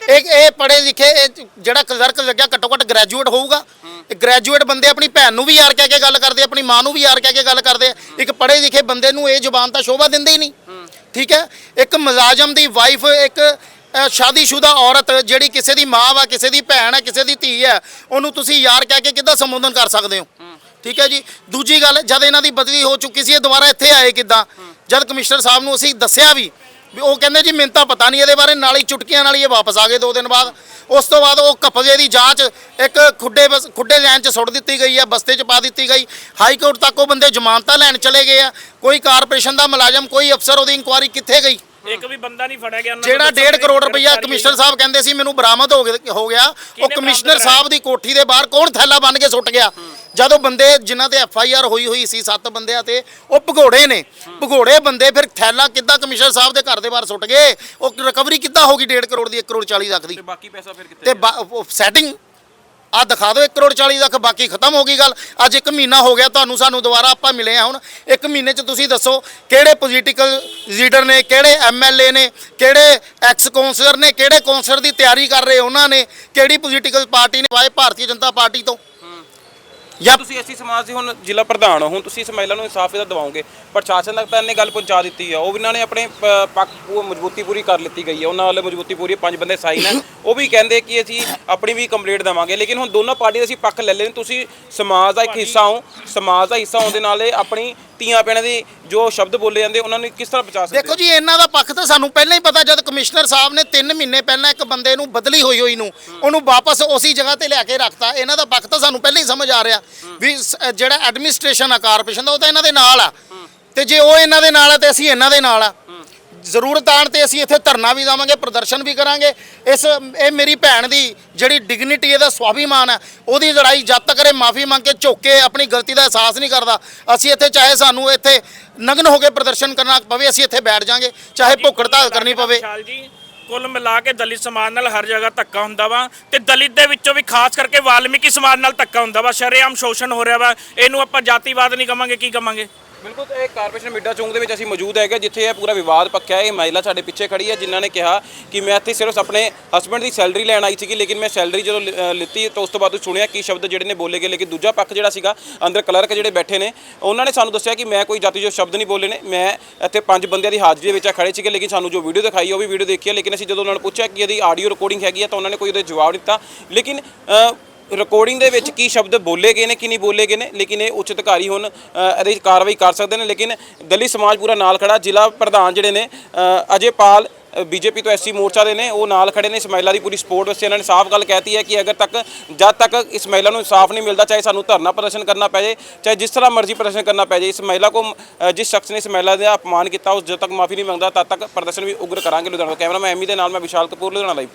ਇਹ ਇਹ ਪੜ੍ਹੇ ਲਿਖੇ ਇਹ ਜਿਹੜਾ ਕਲਰਕ ਲੱਗਿਆ ਘੱਟੋ ਘੱਟ ਗ੍ਰੈਜੂਏਟ ਹੋਊਗਾ। ਇਹ ਗ੍ਰੈਜੂਏਟ ਬੰਦੇ ਆਪਣੀ ਭੈਣ ਨੂੰ ਵੀ ਯਾਰ ਕਹਿ ਕੇ ਗੱਲ ਕਰਦੇ ਆਪਣੀ ਮਾਂ ਨੂੰ ਵੀ ਯਾਰ ਕਹਿ ਕੇ ਗੱਲ ਕਰਦੇ ਇੱਕ ਪੜ੍ਹੇ ਲਿਖੇ ਬੰਦੇ ਨੂੰ ਇਹ ਜ਼ੁਬਾਨ ਤਾਂ ਸ਼ੋਭਾ ਦਿੰਦੇ ਹੀ ਨਹੀਂ। ਠੀਕ ਹੈ? ਇੱਕ ਮੁਲਾਜ਼ਮ ਦੀ ਵਾਈਫ ਇੱਕ ਅ, ਸ਼ਾਦੀशुदा ਔਰਤ ਜਿਹੜੀ ਕਿਸੇ ਦੀ ਮਾਂ ਵਾ ਕਿਸੇ ਦੀ ਭੈਣ ਹੈ ਕਿਸੇ ਦੀ ਧੀ ਹੈ ਉਹਨੂੰ ਤੁਸੀਂ ਯਾਰ ਕਹਿ ਕੇ ਕਿੱਦਾਂ ਸੰਬੋਧਨ ਕਰ ਸਕਦੇ ਹੋ? ਠੀਕ ਹੈ ਜੀ? ਦੂਜੀ ਗੱਲ ਜਦ ਇਹਨਾਂ ਦੀ ਬਦਲੀ ਹੋ ਚੁੱਕੀ ਸੀ ਇਹ ਦੁਬਾਰਾ ਇੱਥੇ ਆਏ ਕਿੱਦਾਂ? ਜਦ ਕਮਿਸ਼ਨਰ ਸਾਹਿਬ ਨੂੰ ਅਸੀਂ ਦੱਸਿਆ ਵੀ ਵੀ ਉਹ ਕਹਿੰਦੇ ਜੀ ਮੈਨੂੰ ਤਾਂ ਪਤਾ ਨਹੀਂ ਇਹਦੇ ਬਾਰੇ ਨਾਲ ਹੀ ਚੁਟਕੀਆਂ ਨਾਲ ਹੀ ਇਹ ਵਾਪਸ ਆ ਗਏ ਦੋ ਦਿਨ ਬਾਅਦ। ਉਸ ਤੋਂ ਬਾਅਦ ਉਹ ਕਪਜੇ ਦੀ ਜਾਂਚ ਇੱਕ ਖੁੱਡੇ ਬਸ ਖੁੱਡੇ ਲੈਣ 'ਚ ਸੁੱਟ ਦਿੱਤੀ ਗਈ ਹੈ ਬਸਤੇ 'ਚ ਪਾ ਦਿੱਤੀ ਗਈ। ਹਾਈ ਕੋਰਟ ਤੱਕ ਉਹ ਬੰਦੇ ਜ਼ਮਾਨਤਾਂ ਲੈਣ ਚਲੇ ਗਏ ਆ। ਕੋਈ ਕਾਰਪੋਰੇਸ਼ਨ ਦਾ ਮੁਲਾਜ਼ਮ ਕੋਈ ਅਫਸਰ ਉਹਦੀ ਇਨਕੁਆਇਰੀ ਕਿੱਥੇ ਗਈ? ਇੱਕ ਵੀ ਬੰਦਾ ਨਹੀਂ ਫੜਿਆ ਗਿਆ ਉਹਨਾਂ ਜਿਹੜਾ 1.5 ਕਰੋੜ ਰੁਪਈਆ ਕਮਿਸ਼ਨਰ ਸਾਹਿਬ ਕਹਿੰਦੇ ਸੀ ਮੈਨੂੰ ਬਰਾਮਦ ਹੋ ਗਿਆ ਹੋ ਗਿਆ। ਉਹ ਕਮਿਸ਼ਨਰ ਸਾਹਿਬ ਦੀ ਕੋਠੀ ਦੇ ਬਾਹਰ ਕੌਣ ਥੈਲਾ ਬੰਨ ਕੇ ਸੁੱਟ ਗਿਆ? ਜਦੋਂ ਬੰਦੇ ਜਿਨ੍ਹਾਂ ਤੇ ਐਫ ਆਈ ਆਰ ਹੋਈ ਹੋਈ ਸੀ ਸੱਤ ਬੰਦਿਆਂ ਤੇ ਉਹ ਭਗੋੜੇ ਨੇ। ਭਗੋੜੇ ਬੰਦੇ ਫਿਰ ਥੈਲਾ ਕਿੱਦਾਂ ਕਮਿਸ਼ਨਰ ਸਾਹਿਬ ਦੇ ਘਰ ਦੇ ਬਾਹਰ ਸੁੱਟ ਗਏ? ਉਹ ਰਿਕਵਰੀ ਕਿੱਦਾਂ ਹੋ ਗਈ 1.5 ਕਰੋੜ ਦੀ 1 ਕਰੋੜ 40 ਲੱਖ ਦੀ? ਤੇ ਬਾਕੀ ਪੈਸਾ ਫਿਰ ਕਿੱਥੇ ਤੇ ਸੈਟਿੰਗ ਆ ਦਿਖਾ ਦਿਓ 1 ਕਰੋੜ 40 ਲੱਖ ਬਾਕੀ ਖਤਮ ਹੋ ਗਈ ਗੱਲ। ਅੱਜ ਇੱਕ ਮਹੀਨਾ ਹੋ ਗਿਆ ਤੁਹਾਨੂੰ ਸਾਨੂੰ ਦੁਬਾਰਾ ਆਪਾਂ ਮਿਲੇ ਆ ਹੁਣ। ਇੱਕ ਮਹੀਨੇ 'ਚ ਤੁਸੀਂ ਦੱਸੋ ਕਿਹੜੇ ਪੋਲੀਟੀਕਲ ਲੀਡਰ ਨੇ ਕਿਹੜੇ ਐਮਐਲਏ ਨੇ ਕਿਹੜੇ ਐਕਸ ਕੌਂਸਲਰ ਨੇ ਕਿਹੜੇ ਕੌਂਸਲਰ ਦੀ ਤਿਆਰੀ ਕਰ ਰਹੇ ਉਹਨਾਂ ਨੇ ਕਿਹੜੀ ਪੋਲੀਟੀਕਲ ਪਾਰਟੀ ਨੇ ਵਾਏ ਭਾਰਤੀ ਜਨਤਾ ਪਾਰਟੀ ਤੋਂ? ਜਾਂ ਤੁਸੀਂ ਐਸੀ ਸਮਾਜ ਦੇ ਹੁਣ ਜ਼ਿਲ੍ਹਾ ਪ੍ਰਧਾਨ ਹੋ ਹੁਣ ਤੁਸੀਂ ਇਸ ਮਹਿਲਾ ਨੂੰ ਇਨਸਾਫ ਇਹਦਾ ਦਿਵਾਓਗੇ। ਪ੍ਰਸ਼ਾਸਨ ਤੱਕ ਤਾਂ ਇਹਨੇ ਗੱਲ ਪਹੁੰਚਾ ਦਿੱਤੀ ਹੈ ਉਹ ਵੀ ਇਹਨਾਂ ਨੇ ਆਪਣੇ ਪ- ਪੱਖ ਉਹ ਮਜ਼ਬੂਤੀ ਪੂਰੀ ਕਰ ਲਿੱਤੀ ਗਈ ਹੈ ਉਹਨਾਂ ਵੱਲੋਂ ਮਜ਼ਬੂਤੀ ਪੂਰੀ ਹੈ, ਪੰਜ ਬੰਦੇ ਸਾਈਨ ਹੈ ਉਹ ਵੀ ਕਹਿੰਦੇ ਕਿ ਅਸੀਂ ਆਪਣੀ ਵੀ ਕੰਪਲੀਟ ਦੇਵਾਂਗੇ। ਲੇਕਿਨ ਹੁਣ ਦੋਨੋਂ ਪਾਰਟੀ ਦੇ ਅਸੀਂ ਪੱਖ ਲੈ ਲੈਣ ਤੁਸੀਂ ਸਮਾਜ ਦਾ ਇੱਕ ਹਿੱਸਾ ਹੋ। ਸਮਾਜ ਦਾ ਹਿੱਸਾ ਹੋਣ ਦੇ ਨਾਲ ਇਹ ਆਪਣੀ ਧੀਆਂ ਭੈਣਾਂ ਦੀ ਜੋ ਸ਼ਬਦ ਬੋਲੇ ਜਾਂਦੇ ਉਹਨਾਂ ਨੂੰ ਕਿਸ ਤਰ੍ਹਾਂ ਬਚਾ ਸਕਦੇ? ਦੇਖੋ ਜੀ ਇਹਨਾਂ ਦਾ ਪੱਖ ਤਾਂ ਸਾਨੂੰ ਪਹਿਲਾਂ ਹੀ ਪਤਾ ਜਦ ਕਮਿਸ਼ਨਰ ਸਾਹਿਬ ਨੇ 3 ਮਹੀਨੇ ਪਹਿਲਾਂ ਇੱਕ ਬੰਦੇ ਨੂੰ ਬਦਲੀ ਹੋਈ ਹੋਈ ਨੂੰ ਉਹਨੂੰ ਵਾਪਸ ਉਸੇ ਜਗ੍ਹਾ ਤੇ ਲਿਆ ਕੇ ਰੱਖਤਾ। ਇਹਨਾਂ ਦਾ ਪੱਖ ਤਾਂ ਸਾਨੂੰ ਪਹਿਲਾਂ ਹੀ ਸਮਝ ਆ ਰਿਹਾ ਵੀ ਸ- ਜਿਹੜਾ ਐਡਮਿਨਿਸਟ੍ਰੇਸ਼ਨ ਆ ਕਾਰਪੋਰੇਸ਼ਨ ਦਾ ਉਹ ਤਾਂ ਇਹਨਾਂ ਦੇ ਨਾਲ ਆ। ਤੇ ਜੇ ਉਹ ਇਹਨਾਂ ਦੇ ਨਾਲ ਆ ਤੇ ਅਸੀਂ ਇਹਨਾਂ ਦੇ ਨਾਲ ਆ। ਜ਼ਰੂਰਤ ਆਣ ਤੇ ਅਸੀਂ ਇੱਥੇ ਧਰਨਾ ਵੀ ਦੇਵਾਂਗੇ ਪ੍ਰਦਰਸ਼ਨ ਵੀ ਕਰਾਂਗੇ। ਇਸ ਇਹ ਮੇਰੀ ਭੈਣ ਦੀ ਜਿਹੜੀ ਡਿਗਨਿਟੀ ਇਹਦਾ ਸਵਾਭੀਮਾਨ ਹੈ ਉਹਦੀ ਲੜਾਈ ਜਦ ਤੱਕ ਇਹ ਮਾਫੀ ਮੰਗ ਕੇ ਝੁੱਕ ਕੇ ਆਪਣੀ ਗਲਤੀ ਦਾ ਅਹਿਸਾਸ ਨਹੀਂ ਕਰਦਾ। ਅਸੀਂ ਇੱਥੇ ਚਾਹੇ ਸਾਨੂੰ ਇੱਥੇ ਨਗਨ ਹੋ ਕੇ ਪ੍ਰਦਰਸ਼ਨ ਕਰਨਾ ਪਵੇ ਅਸੀਂ ਇੱਥੇ ਬੈਠ ਜਾਾਂਗੇ ਚਾਹੇ ਭੁੱਖ ਹੜਤਾਲ ਕਰਨੀ ਪਵੇ। ਕੁੱਲ ਮਿਲਾ ਕੇ ਦਲਿਤ ਸਮਾਜ ਨਾਲ ਹਰ ਜਗ੍ਹਾ ਧੱਕਾ ਹੁੰਦਾ ਵਾ ਤੇ ਦਲਿਤ ਦੇ ਵਿੱਚੋਂ ਵੀ ਖਾਸ ਕਰਕੇ ਵਾਲਮੀਕੀ ਸਮਾਜ ਨਾਲ ਧੱਕਾ ਹੁੰਦਾ ਵਾ। ਸ਼ਰੇਆਮ ਸ਼ੋਸ਼ਣ ਹੋ ਰਿਹਾ ਵਾ। ਇਹਨੂੰ ਆਪਾਂ ਜਾਤੀਵਾਦ ਨਹੀਂ ਕਵਾਂਗੇ ਕੀ ਕਵਾਂਗੇ? ਬਿਲਕੁਲ ਇਹ ਕਾਰਪੋਰੇਸ਼ਨ ਮਿੱਡਾ ਚੌਂਕ ਦੇ ਵਿੱਚ ਅਸੀਂ ਮੌਜੂਦ ਹੈਗੇ ਜਿੱਥੇ ਇਹ ਪੂਰਾ ਵਿਵਾਦ ਪੱਕਿਆ ਹੈ। ਇਹ ਮਹਿਲਾ ਸਾਡੇ ਪਿੱਛੇ ਖੜੀ ਹੈ ਜਿਨ੍ਹਾਂ ਨੇ ਕਿਹਾ ਕਿ ਮੈਂ ਇੱਥੇ ਸਿਰਫ ਆਪਣੇ ਹਸਬੰਡ ਦੀ ਸੈਲਰੀ ਲੈਣ ਆਈ ਸੀਗੀ ਲੇਕਿਨ ਮੈਂ ਸੈਲਰੀ ਜਦੋਂ ਲ- ਅ, ਲਿੱਤੀ ਤਾਂ ਉਸ ਤੋਂ ਬਾਅਦ ਤੁਸੀਂ ਸੁਣਿਆ ਕੀ ਸ਼ਬਦ ਜਿਹੜੇ ਨੇ ਬੋਲੇ ਗਏ ਲੇਕਿਨ ਦੂਜਾ ਪੱਖ ਜਿਹੜਾ ਸੀਗਾ ਅੰਦਰ ਕਲਰਕ ਜਿਹੜੇ ਬੈਠੇ ਨੇ ਉਹਨਾਂ ਨੇ ਸਾਨੂੰ ਦੱਸਿਆ ਕਿ ਮੈਂ ਕੋਈ ਜਾਤੀ ਜੋ ਸ਼ਬਦ ਨਹੀਂ ਬੋਲੇ ਨੇ ਮੈਂ ਇੱਥੇ ਪੰਜ ਬੰਦਿਆਂ ਦੀ ਹਾਜ਼ਰੀ ਦੇ ਵਿੱਚ ਆ ਖੜੇ ਸੀਗੇ ਲੇਕਿਨ ਸਾਨੂੰ ਜੋ ਵੀਡੀਓ ਦਿਖਾਈ ਉਹ ਵੀ ਵੀਡੀਓ ਦੇਖੀ ਹੈ ਲੇਕਿਨ ਅਸੀਂ ਜਦੋਂ ਉਹਨਾਂ ਨੂੰ ਪੁੱਛਿਆ ਕਿ ਇਹਦੀ ਆਡੀਓ ਰਿਕਾਰਡਿੰਗ ਹੈਗੀ ਹੈ ਤਾਂ ਉਹਨਾਂ ਨੇ ਕੋਈ ਉਹਦੇ ਜਵਾਬ ਨਹੀਂ ਦਿੱਤਾ। ਲੇਕਿਨ ਅ, ਰਿਕਾਰਡਿੰਗ ਦੇ ਵਿੱਚ ਕੀ ਸ਼ਬਦ ਬੋਲੇ ਗਏ ਨੇ ਕਿ ਨਹੀਂ ਬੋਲੇ ਗਏ ਨੇ ਲੇਕਿਨ ਇਹ ਉੱਚ ਅਧਿਕਾਰੀ ਹੁਣ ਅ, ਇਹਦੇ 'ਚ ਕਾਰਵਾਈ ਕਰ ਸਕਦੇ ਨੇ ਲੇਕਿਨ ਦਲੀ ਸਮਾਜ ਪੂਰਾ ਨਾਲ ਖੜਾ ਜ਼ਿਲ੍ਹਾ ਪ੍ਰਧਾਨ ਜਿਹੜੇ ਨੇ ਅ, ਅਜੇ ਪਾਲ ਬੀਜੇਪੀ ਤੋਂ ਐਸਸੀ ਮੋਰਚਾ ਦੇ ਨੇ ਉਹ ਨਾਲ ਖੜੇ ਨੇ ਇਸ ਮਹਿਲਾ ਦੀ ਪੂਰੀ ਸਪੋਰਟ ਵਾਸਤੇ ਇਹਨਾਂ ਨੇ ਸਾਫ਼ ਗੱਲ ਕਹਿਤੀ ਹੈ ਕਿ ਅਗਰ ਤੱਕ ਜਦ ਤੱਕ ਇਸ ਮਹਿਲਾ ਨੂੰ ਇਨਸਾਫ ਨਹੀਂ ਮਿਲਦਾ ਚਾਹੇ ਸਾਨੂੰ ਧਰਨਾ ਪ੍ਰਦਰਸ਼ਨ ਕਰਨਾ ਪੈ ਜਾਏ ਚਾਹੇ ਜਿਸ ਤਰ੍ਹਾਂ ਮਰਜ਼ੀ ਪ੍ਰਦਰਸ਼ਨ ਕਰਨਾ ਪੈ ਜਾਏ ਇਸ ਮਹਿਲਾ ਕੋ ਅ, ਜਿਸ ਸ਼ਖਸ ਨੇ ਇਸ ਮਹਿਲਾ ਦਾ ਅਪਮਾਨ ਕੀਤਾ ਉਸ ਜਦ ਤੱਕ ਮਾਫੀ ਨਹੀਂ ਮੰਗਦਾ ਤਦ ਤੱਕ ਪ੍ਰਦਰਸ਼ਨ ਵੀ ਉਗਰ ਕਰਾਂਗੇ ਲੁਧਿਆਣਾ ਤੋਂ। ਕੈਮਰਾਮੈਨ ਐਮੀ ਦੇ ਨਾਲ ਮੈਂ ਵਿਸ਼ਾਲ ਕਪੂਰ ਲੁਧਿਆਣਾ ਲਾਈਵ